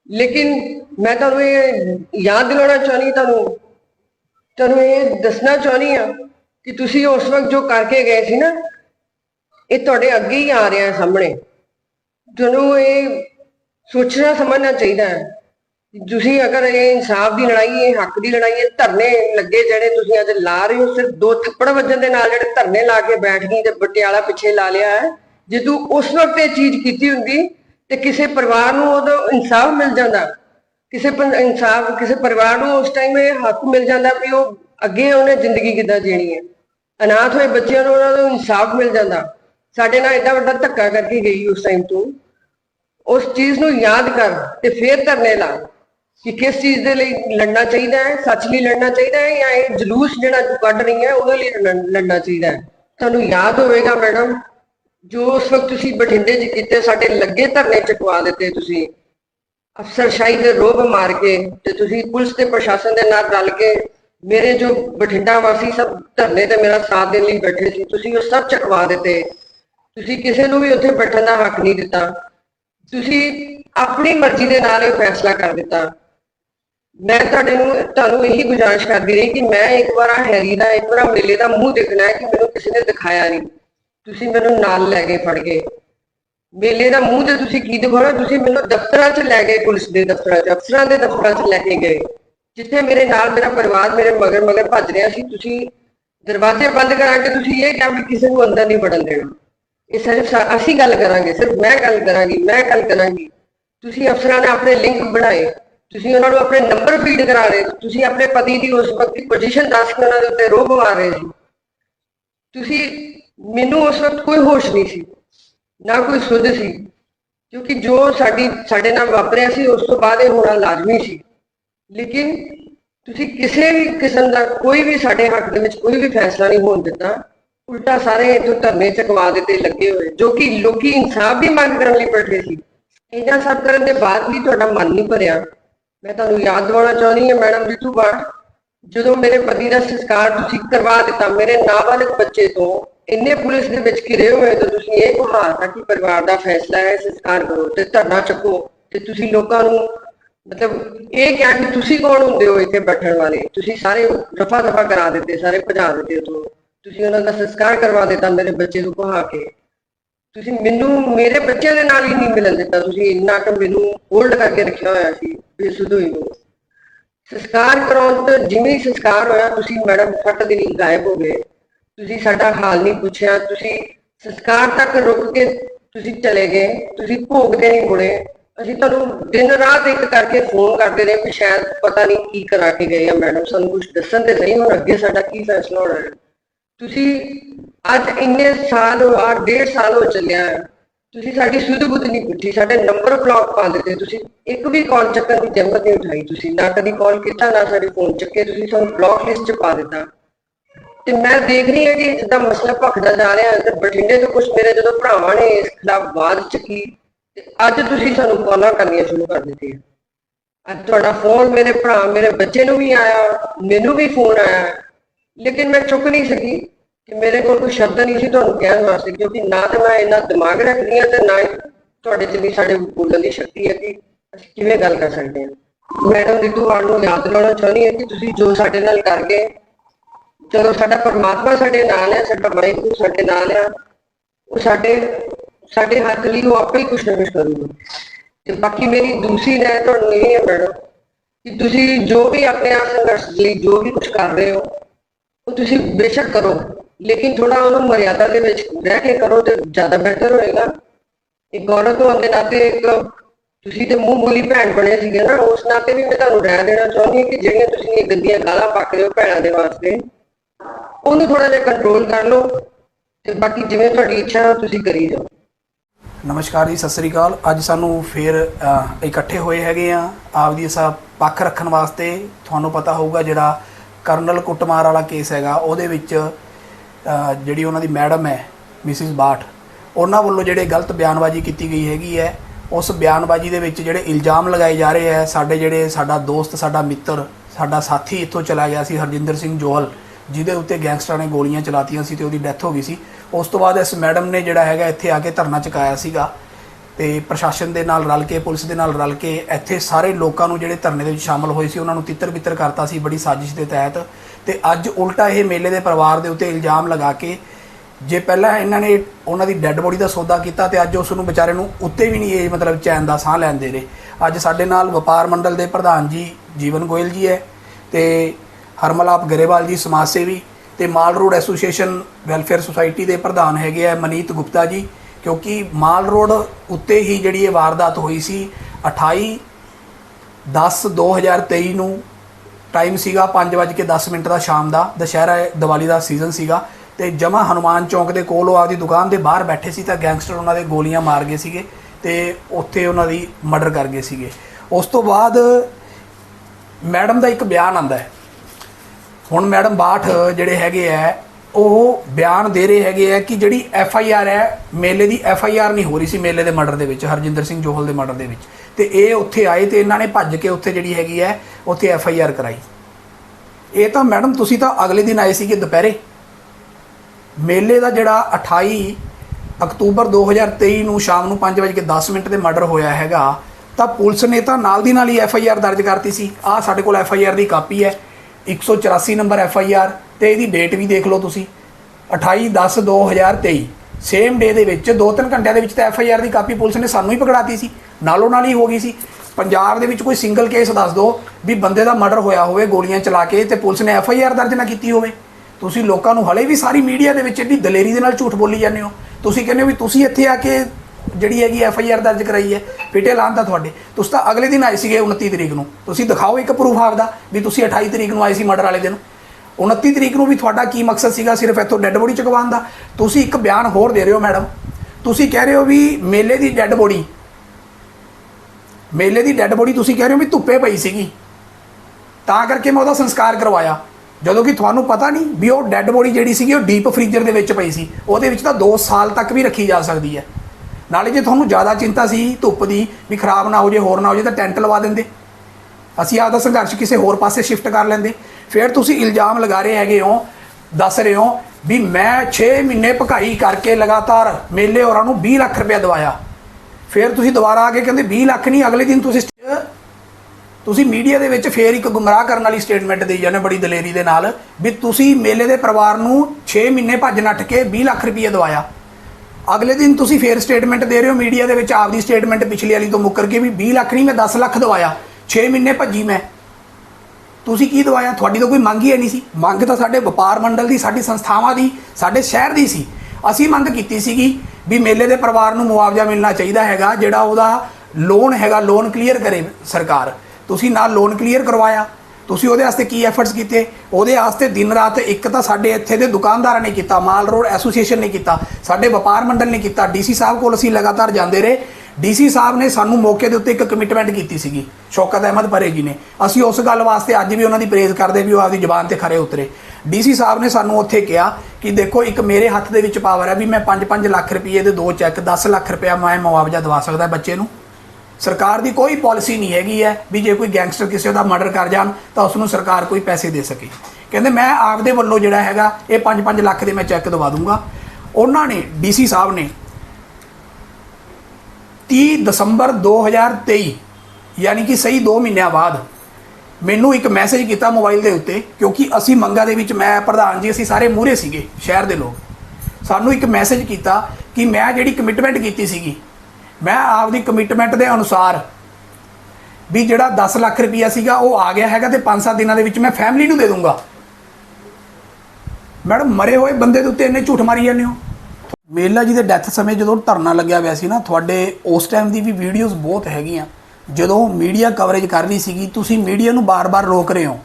ਲੇਕਿਨ ਮੈਂ ਤੁਹਾਨੂੰ ਇਹ ਯਾਦ ਦਿਲਾਉਣਾ ਚਾਹਨੀ ਤੁਹਾਨੂੰ ਤੁਹਾਨੂੰ ਇਹ ਦੱਸਣਾ ਚਾਹਨੀ ਆ ਕਿ ਤੁਸੀਂ ਉਸ ਵਕਤ ਜੋ ਕਰਕੇ ਗਏ ਸੀ ਨਾ, ਇਹ ਤੁਹਾਡੇ ਅੱਗੇ ਹੀ ਆ ਰਿਹਾ ਸਾਹਮਣੇ। ਤੁਹਾਨੂੰ ਇਹ ਸੋਚਣਾ ਸਮਝਣਾ ਚਾਹੀਦਾ ਹੈ ਤੁਸੀਂ ਅਗਰ ਇਹ ਇਨਸਾਫ ਦੀ ਲੜਾਈ, ਇਹ ਹੱਕ ਦੀ ਲੜਾਈ ਹੈ ਧਰਨੇ ਲੱਗੇ ਜਿਹੜੇ ਤੁਸੀਂ ਅੱਜ ਲਾ ਰਹੇ ਹੋ, ਸਿਰਫ ਦੋ ਥੱਪੜ ਵੱਜਣ ਦੇ ਨਾਲ ਜਿਹੜੇ ਧਰਨੇ ਲਾ ਕੇ ਬੈਠ ਗਈ ਤੇ ਪਟਿਆਲਾ ਪਿੱਛੇ ਲਾ ਲਿਆ ਹੈ, ਜੇ ਤੂੰ ਉਸ ਵਕਤ ਇਹ ਚੀਜ਼ ਕੀਤੀ ਹੁੰਦੀ ਤੇ ਕਿਸੇ ਪਰਿਵਾਰ ਨੂੰ ਉਹਦਾ ਇਨਸਾਫ ਮਿਲ ਜਾਂਦਾ, ਕਿਸੇ ਇਨਸਾਫ, ਕਿਸੇ ਪਰਿਵਾਰ ਨੂੰ ਉਸ ਟਾਈਮ ਇਹ ਹੱਕ ਮਿਲ ਜਾਂਦਾ ਵੀ ਉਹ ਅੱਗੇ ਉਹਨੇ ਜ਼ਿੰਦਗੀ ਕਿੱਦਾਂ ਜੀਣੀ ਹੈ। ਅਨਾਥ ਹੋਏ ਬੱਚਿਆਂ ਨੂੰ ਉਹਨਾਂ ਨੂੰ ਇਨਸਾਫ ਮਿਲ ਜਾਂਦਾ। ਸਾਡੇ ਨਾਲ ਏਡਾ ਵੱਡਾ ਧੱਕਾ ਕਰਕੇ ਗਈ ਉਸ ਟਾਈਮ ਤੋਂ। ਉਸ ਚੀਜ਼ ਨੂੰ ਯਾਦ ਕਰ ਤੇ ਫੇਰ ਧਰਨੇ ਲਾ ਕਿ ਕਿਸ ਚੀਜ਼ ਦੇ ਲਈ ਲੜਨਾ ਚਾਹੀਦਾ ਹੈ, ਸੱਚ ਲਈ ਲੜਨਾ ਚਾਹੀਦਾ ਹੈ ਜਾਂ ਇਹ ਜਲੂਸ ਜਿਹੜਾ ਤੂੰ ਕੱਢ ਰਹੀ ਹੈ, ਉਹਦੇ ਲਈ ਲੜਨਾ ਚਾਹੀਦਾ ਹੈ। ਤੁਹਾਨੂੰ ਯਾਦ ਹੋਵੇਗਾ ਮੈਡਮ, ਜੋ ਉਸ ਵਕਤ ਤੁਸੀਂ ਬਠਿੰਡੇ 'ਚ ਕੀਤੇ, ਸਾਡੇ ਲੱਗੇ ਧਰਨੇ ਚੁਕਵਾ ਦਿੱਤੇ ਤੁਸੀਂ। ਅਫਸਰਸ਼ਾਹੀ ਦੇ ਰੋਬ ਮਾਰ ਕੇ ਤੇ ਤੁਸੀਂ ਪੁਲਿਸ ਤੇ ਪ੍ਰਸ਼ਾਸਨ ਦੇ ਨਾਲ ਰਲ ਕੇ ਮੇਰੇ ਜੋ ਬਠਿੰਡਾ ਵਾਸੀ ਸਭ ਧਰਨੇ ਤੇ ਮੇਰਾ ਸਾਥ ਦੇਣ ਲਈ ਬੈਠੇ ਸੀ, ਤੁਸੀਂ ਉਹ ਸਭ ਚੁਕਵਾ ਦਿੱਤੇ। ਤੁਸੀਂ ਕਿਸੇ ਨੂੰ ਵੀ ਉੱਥੇ ਬੈਠਣ ਦਾ ਹੱਕ ਨਹੀਂ ਦਿੱਤਾ। ਤੁਸੀਂ ਆਪਣੀ ਮਰਜ਼ੀ ਦੇ ਨਾਲ ਇਹ ਫੈਸਲਾ ਕਰ ਦਿੱਤਾ। ਮੈਂ ਤੁਹਾਡੇ ਨੂੰ, ਤੁਹਾਨੂੰ ਇਹੀ ਗੁਜ਼ਾਰਿਸ਼ ਕਰਦੀ ਰਹੀ ਕਿ ਮੈਂ ਇੱਕ ਵਾਰ ਹੈਰੀ ਦਾ, ਇੱਕ ਵਾਰ ਮੇਲੇ ਦਾ ਮੂੰਹ ਦੇਖਣਾ ਹੈ ਕਿ ਮੈਨੂੰ ਕਿਸੇ ਨੇ ਦਿਖਾਇਆ ਨਹੀਂ। ਤੁਸੀਂ ਮੈਨੂੰ ਨਾਲ ਲੈ ਕੇ ਫੜ ਗਏ। ਮੇਲੇ ਦਾ ਮੂੰਹ ਤੇ ਤੁਸੀਂ ਕੀ ਦਿਖਾਉਣਾ? ਤੁਸੀਂ ਮੈਨੂੰ ਦਫ਼ਤਰਾਂ 'ਚ ਲੈ ਗਏ, ਪੁਲਿਸ ਦੇ ਦਫ਼ਤਰਾਂ 'ਚ, ਅਫਸਰਾਂ ਦੇ ਦਫ਼ਤਰਾਂ 'ਚ ਲੈ ਕੇ ਗਏ। ਜਿੱਥੇ ਮੇਰੇ ਨਾਲ ਮੇਰਾ ਪਰਿਵਾਰ, ਮੇਰੇ ਮਗਰ ਮਗਰ ਭੱਜ ਰਿਹਾ ਸੀ, ਤੁਸੀਂ ਦਰਵਾਜ਼ੇ ਬੰਦ ਕਰਾ ਕੇ ਤੁਸੀਂ ਇਹ ਕਿਹਾ ਵੀ ਕਿਸੇ ਨੂੰ ਅੰਦਰ ਨਹੀਂ ਵੜਨ ਦੇਣਾ। ਇਹ ਸਿਰਫ ਅਸੀਂ ਗੱਲ ਕਰਾਂਗੇ, ਸਿਰਫ ਮੈਂ ਗੱਲ ਕਰਾਂਗੀ, ਮੈਂ ਗੱਲ ਕਰਾਂਗੀ। ਤੁਸੀਂ ਅਫਸਰਾਂ ਨੇ ਆਪਣੇ ਲਿੰਕ ਬਣਾਏ, ਤੁਸੀਂ ਉਹਨਾਂ ਨੂੰ ਆਪਣੇ ਨੰਬਰ ਫੀਡ ਕਰਾ ਰਹੇ ਤੁਸੀਂ ਆਪਣੇ ਪਤੀ ਦੀ ਉਸ ਵਕਤ ਦੀ ਪੋਜੀਸ਼ਨ ਦੱਸ ਕੇ ਉਹਨਾਂ ਦੇ ਉੱਤੇ ਰੋਹ ਮਾਰ ਰਹੇ ਸੀ ਤੁਸੀਂ, ਮੈਨੂੰ ਉਸ ਵਕਤ ਕੋਈ ਹੋਸ਼ ਨਹੀਂ ਸੀ, ਨਾ ਕੋਈ ਸੁੱਧ ਸੀ, ਕਿਉਂਕਿ ਜੋ ਸਾਡੀ, ਸਾਡੇ ਨਾਲ ਵਾਪਰਿਆ ਸੀ, ਉਸ ਤੋਂ ਬਾਅਦ ਇਹ ਹੋਣਾ ਲਾਜ਼ਮੀ ਸੀ। ਲੇਕਿਨ ਤੁਸੀਂ ਕਿਸੇ ਵੀ ਕਿਸਮ ਦਾ ਕੋਈ ਵੀ ਸਾਡੇ ਹੱਕ ਦੇ ਵਿੱਚ ਕੋਈ ਵੀ ਫੈਸਲਾ ਨਹੀਂ ਹੋਣ ਦਿੱਤਾ ਉਲਟਾ ਸਾਰੇ ਇੱਥੋਂ ਧਰਨੇ ਚਕਵਾ ਦਿੱਤੇ, ਲੱਗੇ ਹੋਏ, ਜੋ ਕਿ ਲੋਕੀ ਇਨਸਾਫ ਦੀ ਮੰਗ ਕਰਨ ਲਈ ਬੈਠੇ ਸੀ। ਇਹਨਾਂ ਸਭ ਕਰਨ ਦੇ ਬਾਅਦ ਵੀ ਤੁਹਾਡਾ ਮਨ ਨਹੀਂ ਭਰਿਆ। ਮੈਂ ਤੁਹਾਨੂੰ ਯਾਦ ਦਿਵਾਉਣਾ ਚਾਹੁੰਦੀ ਹਾਂ, ਮੈਡਮ ਰਿਤੂ ਬਾੜ ਜਦੋਂ ਮੇਰੇ ਪਤੀ ਦਾ ਸੰਸਕਾਰ ਤੁਸੀਂ ਕਰਵਾ ਦਿੱਤਾ, ਮੇਰੇ ਨਾਬਾਲਗ ਬੱਚੇ ਤੋਂ, ਇੰਨੇ ਪੁਲਿਸ ਦੇ ਵਿੱਚ ਘਿਰੇ ਹੋਏ ਤਾਂ ਤੁਸੀਂ ਇਹ ਕਹਾਤਾ ਕਿ ਪਰਿਵਾਰ ਦਾ ਫੈਸਲਾ ਹੈ, ਸੰਸਕਾਰ ਕਰੋ ਤੇ ਧਰਨਾ ਚੱਕੋ ਤੇ ਤੁਸੀਂ ਲੋਕਾਂ ਨੂੰ ਮਤਲਬ ਇਹ ਕਿਹਾ ਕਿ ਤੁਸੀਂ ਕੌਣ ਹੁੰਦੇ ਹੋ ਇੱਥੇ ਬੈਠਣ ਵਾਲੇ? ਤੁਸੀਂ ਸਾਰੇ ਰਫਾ ਦਫਾ ਕਰਾ ਦਿੱਤੇ, ਸਾਰੇ ਭਜਾ ਦਿੱਤੇ ਉਤੋਂ ਤੁਸੀਂ ਉਹਨਾਂ ਦਾ ਸੰਸਕਾਰ ਕਰਵਾ ਦਿੱਤਾ ਮੇਰੇ ਬੱਚੇ ਨੂੰ ਕਹਾ ਕੇ। ਤੁਸੀਂ ਮੈਨੂੰ, ਮੇਰੇ ਬੱਚਿਆਂ ਦੇ ਨਾਲ ਹੀ ਨਹੀਂ ਮਿਲਣ ਦਿੱਤਾ। ਤੁਸੀਂ ਇੰਨਾ ਕਿ ਮੈਨੂੰ ਹੋਲਡ ਕਰਕੇ ਰੱਖਿਆ ਹੋਇਆ ਸੀ ਬੇਸੁਧੋਈ ਨੂੰ ਸੰਸਕਾਰ ਕਰਾਉਣ ਤੋਂ, ਜਿਵੇਂ ਹੀ ਸੰਸਕਾਰ ਹੋਇਆ, ਤੁਸੀਂ ਮੈਡਮ ਫੱਟ ਦੀ ਨਹੀਂ ਗਾਇਬ ਹੋ ਗਏ। ਤੁਸੀਂ ਸਾਡਾ ਹਾਲ ਨਹੀਂ ਪੁੱਛਿਆ। ਤੁਸੀਂ ਸੰਸਕਾਰ ਤੱਕ ਰੁਕ ਕੇ ਤੁਸੀਂ ਚਲੇ ਗਏ। ਤੁਸੀਂ ਭੋਗਦੇ ਨਹੀਂ ਮੁੜੇ। ਅਸੀਂ ਤੁਹਾਨੂੰ ਦਿਨ ਰਾਤ ਇੱਕ ਕਰਕੇ ਫੋਨ ਕਰਦੇ ਰਹੇ ਵੀ ਸ਼ਾਇਦ ਪਤਾ ਨਹੀਂ ਕੀ ਕਰਾ ਕੇ ਗਏ ਆ ਮੈਡਮ। ਸਾਨੂੰ ਕੁਝ ਦੱਸਣ ਤੇ ਸਹੀ ਹੁਣ ਅੱਗੇ ਸਾਡਾ ਕੀ ਫੈਸਲਾ ਹੋਣਾ ਹੈ? ਤੁਸੀਂ ਅੱਜ ਇੰਨੇ ਸਾਲ ਆ ਡੇਢ ਸਾਲ ਹੋ ਚੱਲਿਆ ਤੁਸੀਂ ਸਾਡੀ ਸੁਧ ਬੁੱਧ ਨਹੀਂ ਪੁੱਛੀ ਸਾਡੇ ਨੰਬਰ ਬਲੌਕ ਪਾ ਦਿੱਤੇ ਤੁਸੀਂ। ਇੱਕ ਵੀ ਕਾਲ ਚੱਕਣ ਦੀ ਜਹਿਮਤ ਨਹੀਂ ਉਠਾਈ ਤੁਸੀਂ। ਨਾ ਕਦੀ ਕਾਲ ਕੀਤਾ, ਨਾ ਸਾਡੇ ਫੋਨ ਚੱਕੇ, ਤੁਸੀਂ ਸਾਨੂੰ ਬਲੌਕ ਲਿਸਟ 'ਚ ਪਾ ਦਿੱਤਾ। ਤੇ ਮੈਂ ਦੇਖ ਰਹੀ ਹਾਂ ਕਿ ਜਿੱਦਾਂ ਮਸਲਾ ਭਖਦਾ ਜਾ ਰਿਹਾ ਤੇ ਬਠਿੰਡੇ ਤੋਂ ਕੁਝ ਮੇਰੇ ਜਦੋਂ ਭਰਾਵਾਂ ਨੇ ਇਸ ਖਿਲਾਫ ਆਵਾਜ਼ ਚੱਕੀ, ਤੇ ਅੱਜ ਤੁਸੀਂ ਸਾਨੂੰ ਕਾਲਾਂ ਕਰਨੀਆਂ ਸ਼ੁਰੂ ਕਰ ਦਿੱਤੀਆਂ। ਅੱਜ ਤੁਹਾਡਾ ਫੋਨ ਮੇਰੇ ਭਰਾ, ਮੇਰੇ ਬੱਚੇ ਨੂੰ ਵੀ ਆਇਆ, ਮੈਨੂੰ ਵੀ ਫੋਨ ਆਇਆ। ਲੇਕਿਨ ਮੈਂ ਚੁੱਕ ਨਹੀਂ ਸਕੀ ਕਿ ਮੇਰੇ ਕੋਲ ਕੋਈ ਸ਼ਬਦ ਨਹੀਂ ਸੀ ਤੁਹਾਨੂੰ ਕਹਿਣ ਵਾਸਤੇ, ਕਿਉਂਕਿ ਨਾ ਤਾਂ ਮੈਂ ਇੰਨਾ ਦਿਮਾਗ ਰੱਖਦੀ ਹਾਂ ਤੇ ਨਾ ਤੁਹਾਡੇ ਜਿੰਨੀ ਸਾਡੇ ਬੋਲਣ ਦੀ ਸ਼ਕਤੀ ਹੈ ਕਿ ਅਸੀਂ ਕਿਵੇਂ ਗੱਲ ਕਰ ਸਕਦੇ ਹਾਂ। ਮੈਡਮ ਰਿਤੂ ਆਣ ਨੂੰ ਯਾਦ ਦਿਲਾਉਣਾ ਚਾਹੁੰਦੀ ਹੈ ਕਿ ਤੁਸੀਂ ਜੋ ਸਾਡੇ ਨਾਲ ਕਰ ਗਏ ਚਲੋ ਸਾਡਾ ਪਰਮਾਤਮਾ ਸਾਡੇ ਨਾਲ ਹੈ, ਸਾਡਾ ਵਾਹਿਗੁਰੂ ਸਾਡੇ ਨਾਲ ਹੈ, ਉਹ ਸਾਡੇ ਸਾਡੇ ਹੱਥ ਲਈ ਉਹ ਆਪੇ ਹੀ ਕੁਛ ਨਾ ਕੁਛ ਕਰੂਗਾ। ਤੇ ਬਾਕੀ ਮੇਰੀ ਦੂਸਰੀ ਰਾਏ ਤੁਹਾਨੂੰ ਇਹ ਹੈ ਮੈਡਮ ਕਿ ਤੁਸੀਂ ਜੋ ਵੀ ਆਪਣੇ ਆਪ ਸੰਘਰਸ਼ ਲਈ ਜੋ ਵੀ ਕੁਝ ਕਰ ਰਹੇ ਹੋ ਉਹ ਤੁਸੀਂ ਬੇਸ਼ੱਕ ਕਰੋ, ਲੇਕਿਨ ਥੋੜਾ ਉਹਨੂੰ ਮਰਿਆਦਾ ਦੇ ਵਿੱਚ ਰਹਿ ਕੇ ਕਰੋ ਤੇ ਜ਼ਿਆਦਾ ਬਿਹਤਰ ਹੋਏਗਾ। ਇੱਕ ਔਰਤ ਹੋਣ ਦੇ ਨਾਤੇ ਇੱਕ ਤੁਸੀਂ ਤੇ ਮੂੰਹ ਬੋਲੀ ਭੈਣ ਬਣੇ ਸੀਗੇ ਨਾ, ਉਸ ਨਾਤੇ ਵੀ ਮੈਂ ਤੁਹਾਨੂੰ ਰਹਿ ਦੇਣਾ ਚਾਹੁੰਦੀ ਹਾਂ ਕਿ ਜਿਹੜੀਆਂ ਤੁਸੀਂ ਇਹ ਗੰਦੀਆਂ ਗਾਲਾਂ ਪੱਕ ਰਹੇ ਹੋ ਭੈਣਾਂ ਦੇ ਵਾਸਤੇ, ਉਹਨੂੰ ਥੋੜਾ ਜਿਹਾ ਕੰਟਰੋਲ ਕਰ ਲਓ ਤੇ ਬਾਕੀ ਜਿਵੇਂ ਤੁਹਾਡੀ ਇੱਛਾ, ਤੁਸੀਂ ਕਰੀ ਜਾਓ। ਨਮਸਕਾਰ ਜੀ, ਸਤਿ ਸ੍ਰੀ ਅਕਾਲ। ਅੱਜ ਸਾਨੂੰ ਫੇਰ ਇਕੱਠੇ ਹੋਏ ਹੈਗੇ ਆ। ਆਪਦੀ ਸਾ ਪੱਖ ਰੱਖਣ ਵਾਸਤੇ ਤੁਹਾਨੂੰ ਪਤਾ ਹੋਊਗਾ ਜਿਹੜਾ ਕਰਨਲ ਕੁੱਟਮਾਰ ਵਾਲਾ ਕੇਸ ਹੈਗਾ, ਉਹਦੇ ਵਿੱਚ ਜਿਹੜੀ ਉਹਨਾਂ ਦੀ ਮੈਡਮ ਹੈ, ਮਿਸਿਸ ਬਾਠ, ਉਹਨਾਂ ਵੱਲੋਂ ਜਿਹੜੇ ਗਲਤ ਬਿਆਨਬਾਜ਼ੀ ਕੀਤੀ ਗਈ ਹੈਗੀ ਹੈ, ਉਸ ਬਿਆਨਬਾਜ਼ੀ ਦੇ ਵਿੱਚ ਜਿਹੜੇ ਇਲਜ਼ਾਮ ਲਗਾਏ ਜਾ ਰਹੇ ਹੈ, ਸਾਡੇ ਜਿਹੜੇ ਸਾਡਾ ਦੋਸਤ, ਸਾਡਾ ਮਿੱਤਰ, ਸਾਡਾ ਸਾਥੀ ਇੱਥੋਂ ਚਲਾ ਗਿਆ ਸੀ, ਹਰਜਿੰਦਰ ਸਿੰਘ ਜੋਹਲ, ਜਿਹਦੇ ਉੱਤੇ ਗੈਂਗਸਟਰਾਂ ਨੇ ਗੋਲੀਆਂ ਚਲਾਤੀਆਂ ਸੀ ਤੇ ਉਹਦੀ ਡੈਥ ਹੋ ਗਈ ਸੀ। ਉਸ ਤੋਂ ਬਾਅਦ ਇਸ ਮੈਡਮ ਨੇ ਜਿਹੜਾ ਹੈਗਾ, ਇੱਥੇ ਆ ਕੇ ਧਰਨਾ ਚੁਕਾਇਆ ਸੀਗਾ। ਤੇ ਪ੍ਰਸ਼ਾਸਨ ਦੇ ਨਾਲ ਰਲ ਕੇ, ਪੁਲਿਸ ਦੇ ਨਾਲ ਰਲ ਕੇ ਇੱਥੇ ਸਾਰੇ ਲੋਕਾਂ ਨੂੰ ਜਿਹੜੇ ਧਰਨੇ ਦੇ ਵਿੱਚ ਸ਼ਾਮਲ ਹੋਏ ਸੀ, ਉਹਨਾਂ ਨੂੰ ਤਿੱਤਰ ਬਿੱਤਰ ਕਰਤਾ ਸੀ ਬੜੀ ਸਾਜ਼ਿਸ਼ ਦੇ ਤਹਿਤ। ਤੇ ਅੱਜ ਉਲਟਾ ਇਹ ਮੇਲੇ ਦੇ ਪਰਿਵਾਰ ਦੇ ਉੱਤੇ ਇਲਜ਼ਾਮ ਲਗਾ ਕੇ ਜੇ ਪਹਿਲਾਂ ਇਹਨਾਂ ਨੇ ਉਹਨਾਂ ਦੀ ਡੈੱਡ ਬੋਡੀ ਦਾ ਸੌਦਾ ਕੀਤਾ ਤੇ ਅੱਜ ਉਸ ਨੂੰ ਵਿਚਾਰੇ ਨੂੰ ਉੱਤੇ ਵੀ ਨਹੀਂ ਇਹ ਮਤਲਬ ਚੈਨ ਦਾ ਸਾਹ ਲੈਣ ਦੇ ਰਹੇ। ਅੱਜ ਸਾਡੇ ਨਾਲ ਵਪਾਰ ਮੰਡਲ ਦੇ ਪ੍ਰਧਾਨ ਜੀ ਜੀਵਨ ਗੋਇਲ ਜੀ ਹੈ ਤੇ ਹਰਮਲਾਪ ਗਰੇਵਾਲ ਜੀ ਸਮਾਜ ਸੇਵੀ ਤੇ mall road association welfare society ਦੇ ਪ੍ਰਧਾਨ ਹੈਗੇ ਆ ਮਨੀਤ ਗੁਪਤਾ ਜੀ। ਕਿਉਂਕਿ ਮਾਲ ਰੋਡ ਉੱਤੇ ਹੀ ਜਿਹੜੀ ਇਹ ਵਾਰਦਾਤ ਹੋਈ ਸੀ 28 10 2023 ਨੂੰ ਟਾਈਮ ਸੀਗਾ 5:10 ਮਿੰਟ ਦਾ ਸ਼ਾਮ ਦਾ, ਦੁਸ਼ਹਿਰਾ, ਦੀਵਾਲੀ ਦਾ ਸੀਜ਼ਨ ਸੀਗਾ ਤੇ ਜਮਾ ਹਨੂਮਾਨ ਚੌਂਕ ਦੇ ਕੋਲ ਉਹ ਆਪਦੀ ਦੁਕਾਨ ਦੇ ਬਾਹਰ ਬੈਠੇ ਸੀ ਤਾਂ ਗੈਂਗਸਟਰ ਉਹਨਾਂ ਦੇ ਗੋਲੀਆਂ ਮਾਰ ਗਏ ਸੀਗੇ ਤੇ ਉੱਥੇ ਉਹਨਾਂ ਦੀ ਮਰਡਰ ਕਰ ਗਏ ਸੀਗੇ। ਉਸ ਤੋਂ ਬਾਅਦ ਮੈਡਮ ਦਾ ਇੱਕ ਬਿਆਨ ਆਂਦਾ ਹੈ। ਹੁਣ ਮੈਡਮ ਬਾਠ ਜਿਹੜੇ ਹੈਗੇ ਆ ਉਹ ਬਿਆਨ ਦੇ ਰਹੇ ਹੈਗੇ ਆ ਕਿ ਜਿਹੜੀ ਐਫ ਆਈ ਆਰ ਹੈ, ਮੇਲੇ ਦੀ ਐਫ ਆਈ ਆਰ ਨਹੀਂ ਹੋ ਰਹੀ ਸੀ ਮੇਲੇ ਦੇ ਮਰਡਰ ਦੇ ਵਿੱਚ, ਹਰਜਿੰਦਰ ਸਿੰਘ ਜੋਹਲ ਦੇ ਮਰਡਰ ਦੇ ਵਿੱਚ। ਤੇ ਇਹ ਉੱਥੇ ਆਏ ਤੇ ਇਹਨਾਂ ਨੇ ਭੱਜ ਕੇ ਉੱਥੇ ਜਿਹੜੀ ਹੈਗੀ ਹੈ, ਉੱਥੇ ਐਫ ਆਈ ਆਰ ਕਰਾਈ। ਇਹ ਤਾਂ ਮੈਡਮ ਤੁਸੀਂ ਤਾਂ ਅਗਲੇ ਦਿਨ ਆਏ ਸੀਗੇ ਦੁਪਹਿਰੇ। ਮੇਲੇ ਦਾ ਜਿਹੜਾ 28 ਅਕਤੂਬਰ 2023 ਨੂੰ ਸ਼ਾਮ ਨੂੰ 5:10 ਮਿੰਟ ਦੇ ਮਰਡਰ ਹੋਇਆ ਹੈਗਾ, ਤਾਂ ਪੁਲਿਸ ਨੇ ਤਾਂ ਨਾਲ ਦੀ ਨਾਲ ਹੀ ਐਫ ਆਈ ਆਰ ਦਰਜ ਕਰਤੀ ਸੀ। ਆਹ ਸਾਡੇ ਕੋਲ ਐਫ ਆਈ ਆਰ ਦੀ ਕਾਪੀ ਹੈ। 184 ਨੰਬਰ ਐਫ ਆਈ ਆਰ। ਤੇ ਇਹਦੀ ਡੇਟ ਵੀ ਦੇਖ ਲਓ ਤੁਸੀਂ। 28/10/2023 ਸੇਮ ਡੇ ਦੇ ਵਿੱਚ 2-3 ਘੰਟਿਆਂ ਦੇ ਵਿੱਚ ਤਾਂ ਐਫ ਆਈ ਆਰ ਦੀ ਕਾਪੀ ਪੁਲਿਸ ਨੇ ਸਾਨੂੰ ਹੀ ਪਕੜਾਤੀ ਸੀ। ਨਾਲੋਂ ਨਾਲ ਹੀ ਹੋ ਗਈ ਸੀ। ਪੰਜਾਬ ਦੇ ਵਿੱਚ ਕੋਈ ਸਿੰਗਲ ਕੇਸ ਦੱਸ ਦਿਓ ਵੀ ਬੰਦੇ ਦਾ ਮਰਡਰ ਹੋਇਆ ਹੋਵੇ, ਗੋਲੀਆਂ ਚਲਾ ਕੇ ਤੇ ਪੁਲਿਸ ਨੇ ਐਫ ਆਈ ਆਰ ਦਰਜ ਨਾ ਕੀਤੀ ਹੋਵੇ। ਤੁਸੀਂ ਲੋਕਾਂ ਨੂੰ ਹਲੇ ਵੀ ਸਾਰੀ ਮੀਡੀਆ ਦੇ ਵਿੱਚ ਇੰਨੀ ਦਲੇਰੀ ਦੇ ਨਾਲ ਝੂਠ ਬੋਲੀ ਜਾਂਦੇ ਹੋ। ਤੁਸੀਂ ਕਹਿੰਦੇ ਹੋ ਵੀ ਤੁਸੀਂ ਇੱਥੇ ਆ ਕੇ ਜਿਹੜੀ ਹੈਗੀ ਐਫ ਆਈ ਆਰ ਦਰਜ ਕਰਾਈ ਹੈ ਫਿਟੇ ਲਾਂਦਾ ਤੁਹਾਡੇ। ਤੁਸੀਂ ਤਾਂ ਅਗਲੇ ਦਿਨ ਆਏ ਸੀਗੇ 29 ਤਰੀਕ ਨੂੰ। ਤੁਸੀਂ ਦਿਖਾਓ ਇੱਕ ਪ੍ਰੂਫ ਆਪਦਾ ਵੀ ਤੁਸੀਂ 28 ਤਰੀਕ ਨੂੰ ਆਏ ਸੀ ਮਰਡਰ ਵਾਲੇ ਦਿਨ। 29 ਤਰੀਕ ਨੂੰ ਵੀ ਤੁਹਾਡਾ ਕੀ ਮਕਸਦ ਸੀਗਾ ਸਿਰਫ ਇੱਥੋਂ ਡੈੱਡ ਬੋਡੀ ਚੁਕਵਾਉਣ ਦਾ? ਤੁਸੀਂ ਇੱਕ ਬਿਆਨ ਹੋਰ ਦੇ ਰਹੇ ਹੋ, ਮੈਡਮ। ਤੁਸੀਂ ਕਹਿ ਰਹੇ ਹੋ ਵੀ ਮੇਲੇ ਦੀ ਡੈੱਡ ਬੋਡੀ, ਮੇਲੇ ਦੀ ਡੈੱਡ ਬੋਡੀ ਤੁਸੀਂ ਕਹਿ ਰਹੇ ਹੋ ਵੀ ਧੁੱਪੇ ਪਈ ਸੀਗੀ। ਤਾਂ ਕਰਕੇ ਮੈਂ ਉਹਦਾ ਸੰਸਕਾਰ ਕਰਵਾਇਆ। ਜਦੋਂ ਕਿ ਤੁਹਾਨੂੰ ਪਤਾ ਨਹੀਂ ਵੀ ਉਹ ਡੈੱਡ ਬੋਡੀ ਜਿਹੜੀ ਸੀਗੀ ਉਹ ਡੀਪ ਫ੍ਰੀਜ਼ਰ ਦੇ ਵਿੱਚ ਪਈ ਸੀ। ਉਹਦੇ ਵਿੱਚ ਤਾਂ 2 ਸਾਲ ਤੱਕ ਵੀ ਰੱਖੀ ਜਾ ਸਕਦੀ ਹੈ। ਨਾਲੇ ਜੇ ਤੁਹਾਨੂੰ ਜ਼ਿਆਦਾ ਚਿੰਤਾ ਸੀ ਧੁੱਪ ਦੀ ਵੀ ਖਰਾਬ ਨਾ ਹੋ ਜੇ, ਹੋਰ ਨਾ ਹੋ ਜੇ, ਤਾਂ ਟੈਂਟ ਲਵਾ ਦਿੰਦੇ। ਅਸੀਂ ਆਪਦਾ ਸੰਘਰਸ਼ ਕਿਸੇ ਹੋਰ ਪਾਸੇ ਸ਼ਿਫਟ ਕਰ ਲੈਂਦੇ। ਫਿਰ ਤੁਸੀਂ ਇਲਜ਼ਾਮ ਲਗਾ ਰਹੇ ਹੈਗੇ ਹੋ, ਦੱਸ ਰਹੇ ਹੋ ਵੀ ਮੈਂ 6 ਮਹੀਨੇ ਭਕਾਈ ਕਰਕੇ ਲਗਾਤਾਰ ਮੇਲੇ ਹੋਰਾਂ ਨੂੰ 20 ਲੱਖ ਰੁਪਏ ਦਵਾਇਆ। ਫਿਰ ਤੁਸੀਂ ਦੁਬਾਰਾ ਆ ਕੇ ਕਹਿੰਦੇ 20 ਲੱਖ ਨਹੀਂ, ਅਗਲੇ ਦਿਨ ਤੁਸੀਂ ਤੁਸੀਂ ਮੀਡੀਆ ਦੇ ਵਿੱਚ ਫੇਰ ਇੱਕ ਗੁੰਮਰਾਹ ਕਰਨ ਵਾਲੀ ਸਟੇਟਮੈਂਟ ਦੇਈ ਜਾਂਦੇ ਬੜੀ ਦਲੇਰੀ ਦੇ ਨਾਲ ਵੀ ਤੁਸੀਂ ਮੇਲੇ ਦੇ ਪਰਿਵਾਰ ਨੂੰ 6 ਮਹੀਨੇ ਭੱਜ ਨੱਠ ਕੇ 20 ਲੱਖ ਰੁਪਏ ਦਵਾਇਆ। ਅਗਲੇ ਦਿਨ ਤੁਸੀਂ ਫੇਰ ਸਟੇਟਮੈਂਟ ਦੇ ਰਹੇ ਹੋ ਮੀਡੀਆ ਦੇ ਵਿੱਚ ਆਪਦੀ ਸਟੇਟਮੈਂਟ ਪਿਛਲੀ ਵਾਲੀ ਤੋਂ ਮੁੱਕਰ ਕੇ ਵੀ 20 ਲੱਖ ਨਹੀਂ, ਮੈਂ 10 ਲੱਖ ਦਵਾਇਆ। 6 ਮਹੀਨੇ ਭੱਜੀ ਮੈਂ। ਤੁਸੀਂ ਕੀ ਦਵਾਇਆ ਤੁਹਾਡੀ ਤਾਂ ਕੋਈ ਮੰਗ ਹੀ ਨਹੀਂ ਸੀ। ਮੰਗ ਤਾਂ ਸਾਡੇ ਵਪਾਰ ਮੰਡਲ ਦੀ, ਸਾਡੀ ਸੰਸਥਾਵਾਂ ਦੀ, ਸਾਡੇ ਸ਼ਹਿਰ ਦੀ ਸੀ। ਅਸੀਂ ਮੰਗ ਕੀਤੀ ਸੀਗੀ ਵੀ ਮੇਲੇ ਦੇ ਪਰਿਵਾਰ ਨੂੰ ਮੁਆਵਜ਼ਾ ਮਿਲਣਾ ਚਾਹੀਦਾ ਹੈਗਾ, ਜਿਹੜਾ ਉਹਦਾ ਲੋਨ ਹੈਗਾ ਲੋਨ ਕਲੀਅਰ ਕਰੇ ਸਰਕਾਰ। ਤੁਸੀਂ ਨਾਲ ਲੋਨ ਕਲੀਅਰ ਕਰਵਾਇਆ। ਤੁਸੀਂ ਉਹਦੇ ਵਾਸਤੇ ਕੀ ਐਫਰਟਸ ਕੀਤੇ? ਉਹਦੇ ਵਾਸਤੇ ਦਿਨ ਰਾਤ ਇੱਕ ਤਾਂ ਸਾਡੇ ਇੱਥੇ ਦੇ ਦੁਕਾਨਦਾਰਾਂ ਨੇ ਕੀਤਾ, ਮਾਲ ਰੋਡ ਐਸੋਸੀਏਸ਼ਨ ਨੇ ਕੀਤਾ, ਸਾਡੇ ਵਪਾਰ ਮੰਡਲ ਨੇ ਕੀਤਾ। ਡੀਸੀ ਸਾਹਿਬ ਕੋਲ ਅਸੀਂ ਲਗਾਤਾਰ ਜਾਂਦੇ ਰਹੇ। ਡੀਸੀ ਸਾਹਿਬ ਨੇ ਸਾਨੂੰ ਮੌਕੇ ਦੇ ਉੱਤੇ ਇੱਕ ਕਮਿਟਮੈਂਟ ਕੀਤੀ ਸੀਗੀ। ਸ਼ੌਕਤ ਅਹਿਮਦ ਪਰੇ ਜੀ ਨੇ। ਅਸੀਂ ਉਸ ਗੱਲ ਵਾਸਤੇ ਅੱਜ ਵੀ ਉਹਨਾਂ ਦੀ ਪ੍ਰੇਜ਼ ਕਰਦੇ ਵੀ ਉਹ ਆਪਦੀ ਜ਼ੁਬਾਨ ਤੇ ਖਰੇ ਉਤਰੇ। ਡੀਸੀ ਸਾਹਿਬ ਨੇ ਸਾਨੂੰ ਉੱਥੇ ਕਿਹਾ ਕਿ ਦੇਖੋ, ਇੱਕ ਮੇਰੇ ਹੱਥ ਦੇ ਵਿੱਚ ਪਾਵਰ ਹੈ ਵੀ ਮੈਂ 5-5 ਲੱਖ ਰੁਪਏ ਦੇ ਦੋ ਚੈੱਕ 10 ਲੱਖ ਰੁਪਏ ਮੈਂ ਮੁਆਵਜ਼ਾ ਦਵਾ ਸਕਦਾ ਬੱਚੇ ਨੂੰ। ਸਰਕਾਰ ਦੀ ਕੋਈ ਪਾਲਿਸੀ ਨਹੀਂ ਹੈਗੀ ਹੈ ਵੀ ਜੇ ਕੋਈ ਗੈਂਗਸਟਰ ਕਿਸੇ ਦਾ ਮਰਡਰ ਕਰ ਜਾਣ, ਤਾਂ ਉਸ ਨੂੰ ਸਰਕਾਰ ਕੋਈ ਪੈਸੇ ਦੇ ਸਕੇ। ਕਹਿੰਦੇ ਮੈਂ ਆਪਦੇ ਵੱਲੋਂ ਜਿਹੜਾ ਹੈਗਾ, ਇਹ 5-5 ਲੱਖ ਦੇ ਮੈਂ ਚੈੱਕ ਦਵਾ ਦੂੰਗਾ। ਉਹਨਾਂ ਨੇ, ਡੀਸੀ ਸਾਹਿਬ ਨੇ 30 ਦਸੰਬਰ 2023 ਯਾਨੀ ਕਿ ਸਹੀ 2 ਮਹੀਨਿਆਂ ਬਾਅਦ ਮੈਨੂੰ ਇੱਕ ਮੈਸੇਜ ਕੀਤਾ ਮੋਬਾਈਲ ਦੇ ਉੱਤੇ, ਕਿਉਂਕਿ ਅਸੀਂ ਮੰਗਾ ਦੇ ਵਿੱਚ, ਮੈਂ ਪ੍ਰਧਾਨ ਜੀ, ਅਸੀਂ ਸਾਰੇ ਮੂਹਰੇ ਸੀਗੇ, ਸ਼ਹਿਰ ਦੇ ਲੋਕ। ਸਾਨੂੰ ਇੱਕ ਮੈਸੇਜ ਕੀਤਾ ਕਿ ਮੈਂ ਜਿਹੜੀ ਕਮਿਟਮੈਂਟ ਕੀਤੀ ਸੀਗੀ, ਮੈਂ ਆਪਦੀ ਕਮਿਟਮੈਂਟ ਦੇ ਅਨੁਸਾਰ ਵੀ ਜਿਹੜਾ 10 ਲੱਖ ਰੁਪਈਆ ਸੀਗਾ, ਉਹ ਆ ਗਿਆ ਹੈਗਾ ਤੇ 5-7 ਦਿਨਾਂ ਦੇ ਵਿੱਚ ਮੈਂ ਫੈਮਿਲੀ ਨੂੰ ਦੇ ਦੂੰਗਾ। ਮੈਡਮ, ਮਰੇ ਹੋਏ ਬੰਦੇ ਦੇ ਉੱਤੇ ਇੰਨੇ ਝੂਠ ਮਾਰੀ ਜਾਂਦੇ ਹੋ? ਮੇਲਾ ਜੀ ਦੇ ਡੈਥ ਸਮੇਂ ਜਦੋਂ ਧਰਨਾ ਲੱਗਿਆ ਹੋਇਆ ਸੀ ਨਾ, ਤੁਹਾਡੇ ਉਸ ਟਾਈਮ ਦੀ ਵੀ ਵੀਡੀਓਜ਼ ਬਹੁਤ ਹੈਗੀਆਂ। ਜਦੋਂ ਮੀਡੀਆ ਕਵਰੇਜ ਕਰ ਰਹੀ ਸੀਗੀ, ਤੁਸੀਂ ਮੀਡੀਆ ਨੂੰ ਬਾਰ-ਬਾਰ ਰੋਕ ਰਹੇ ਹੋ।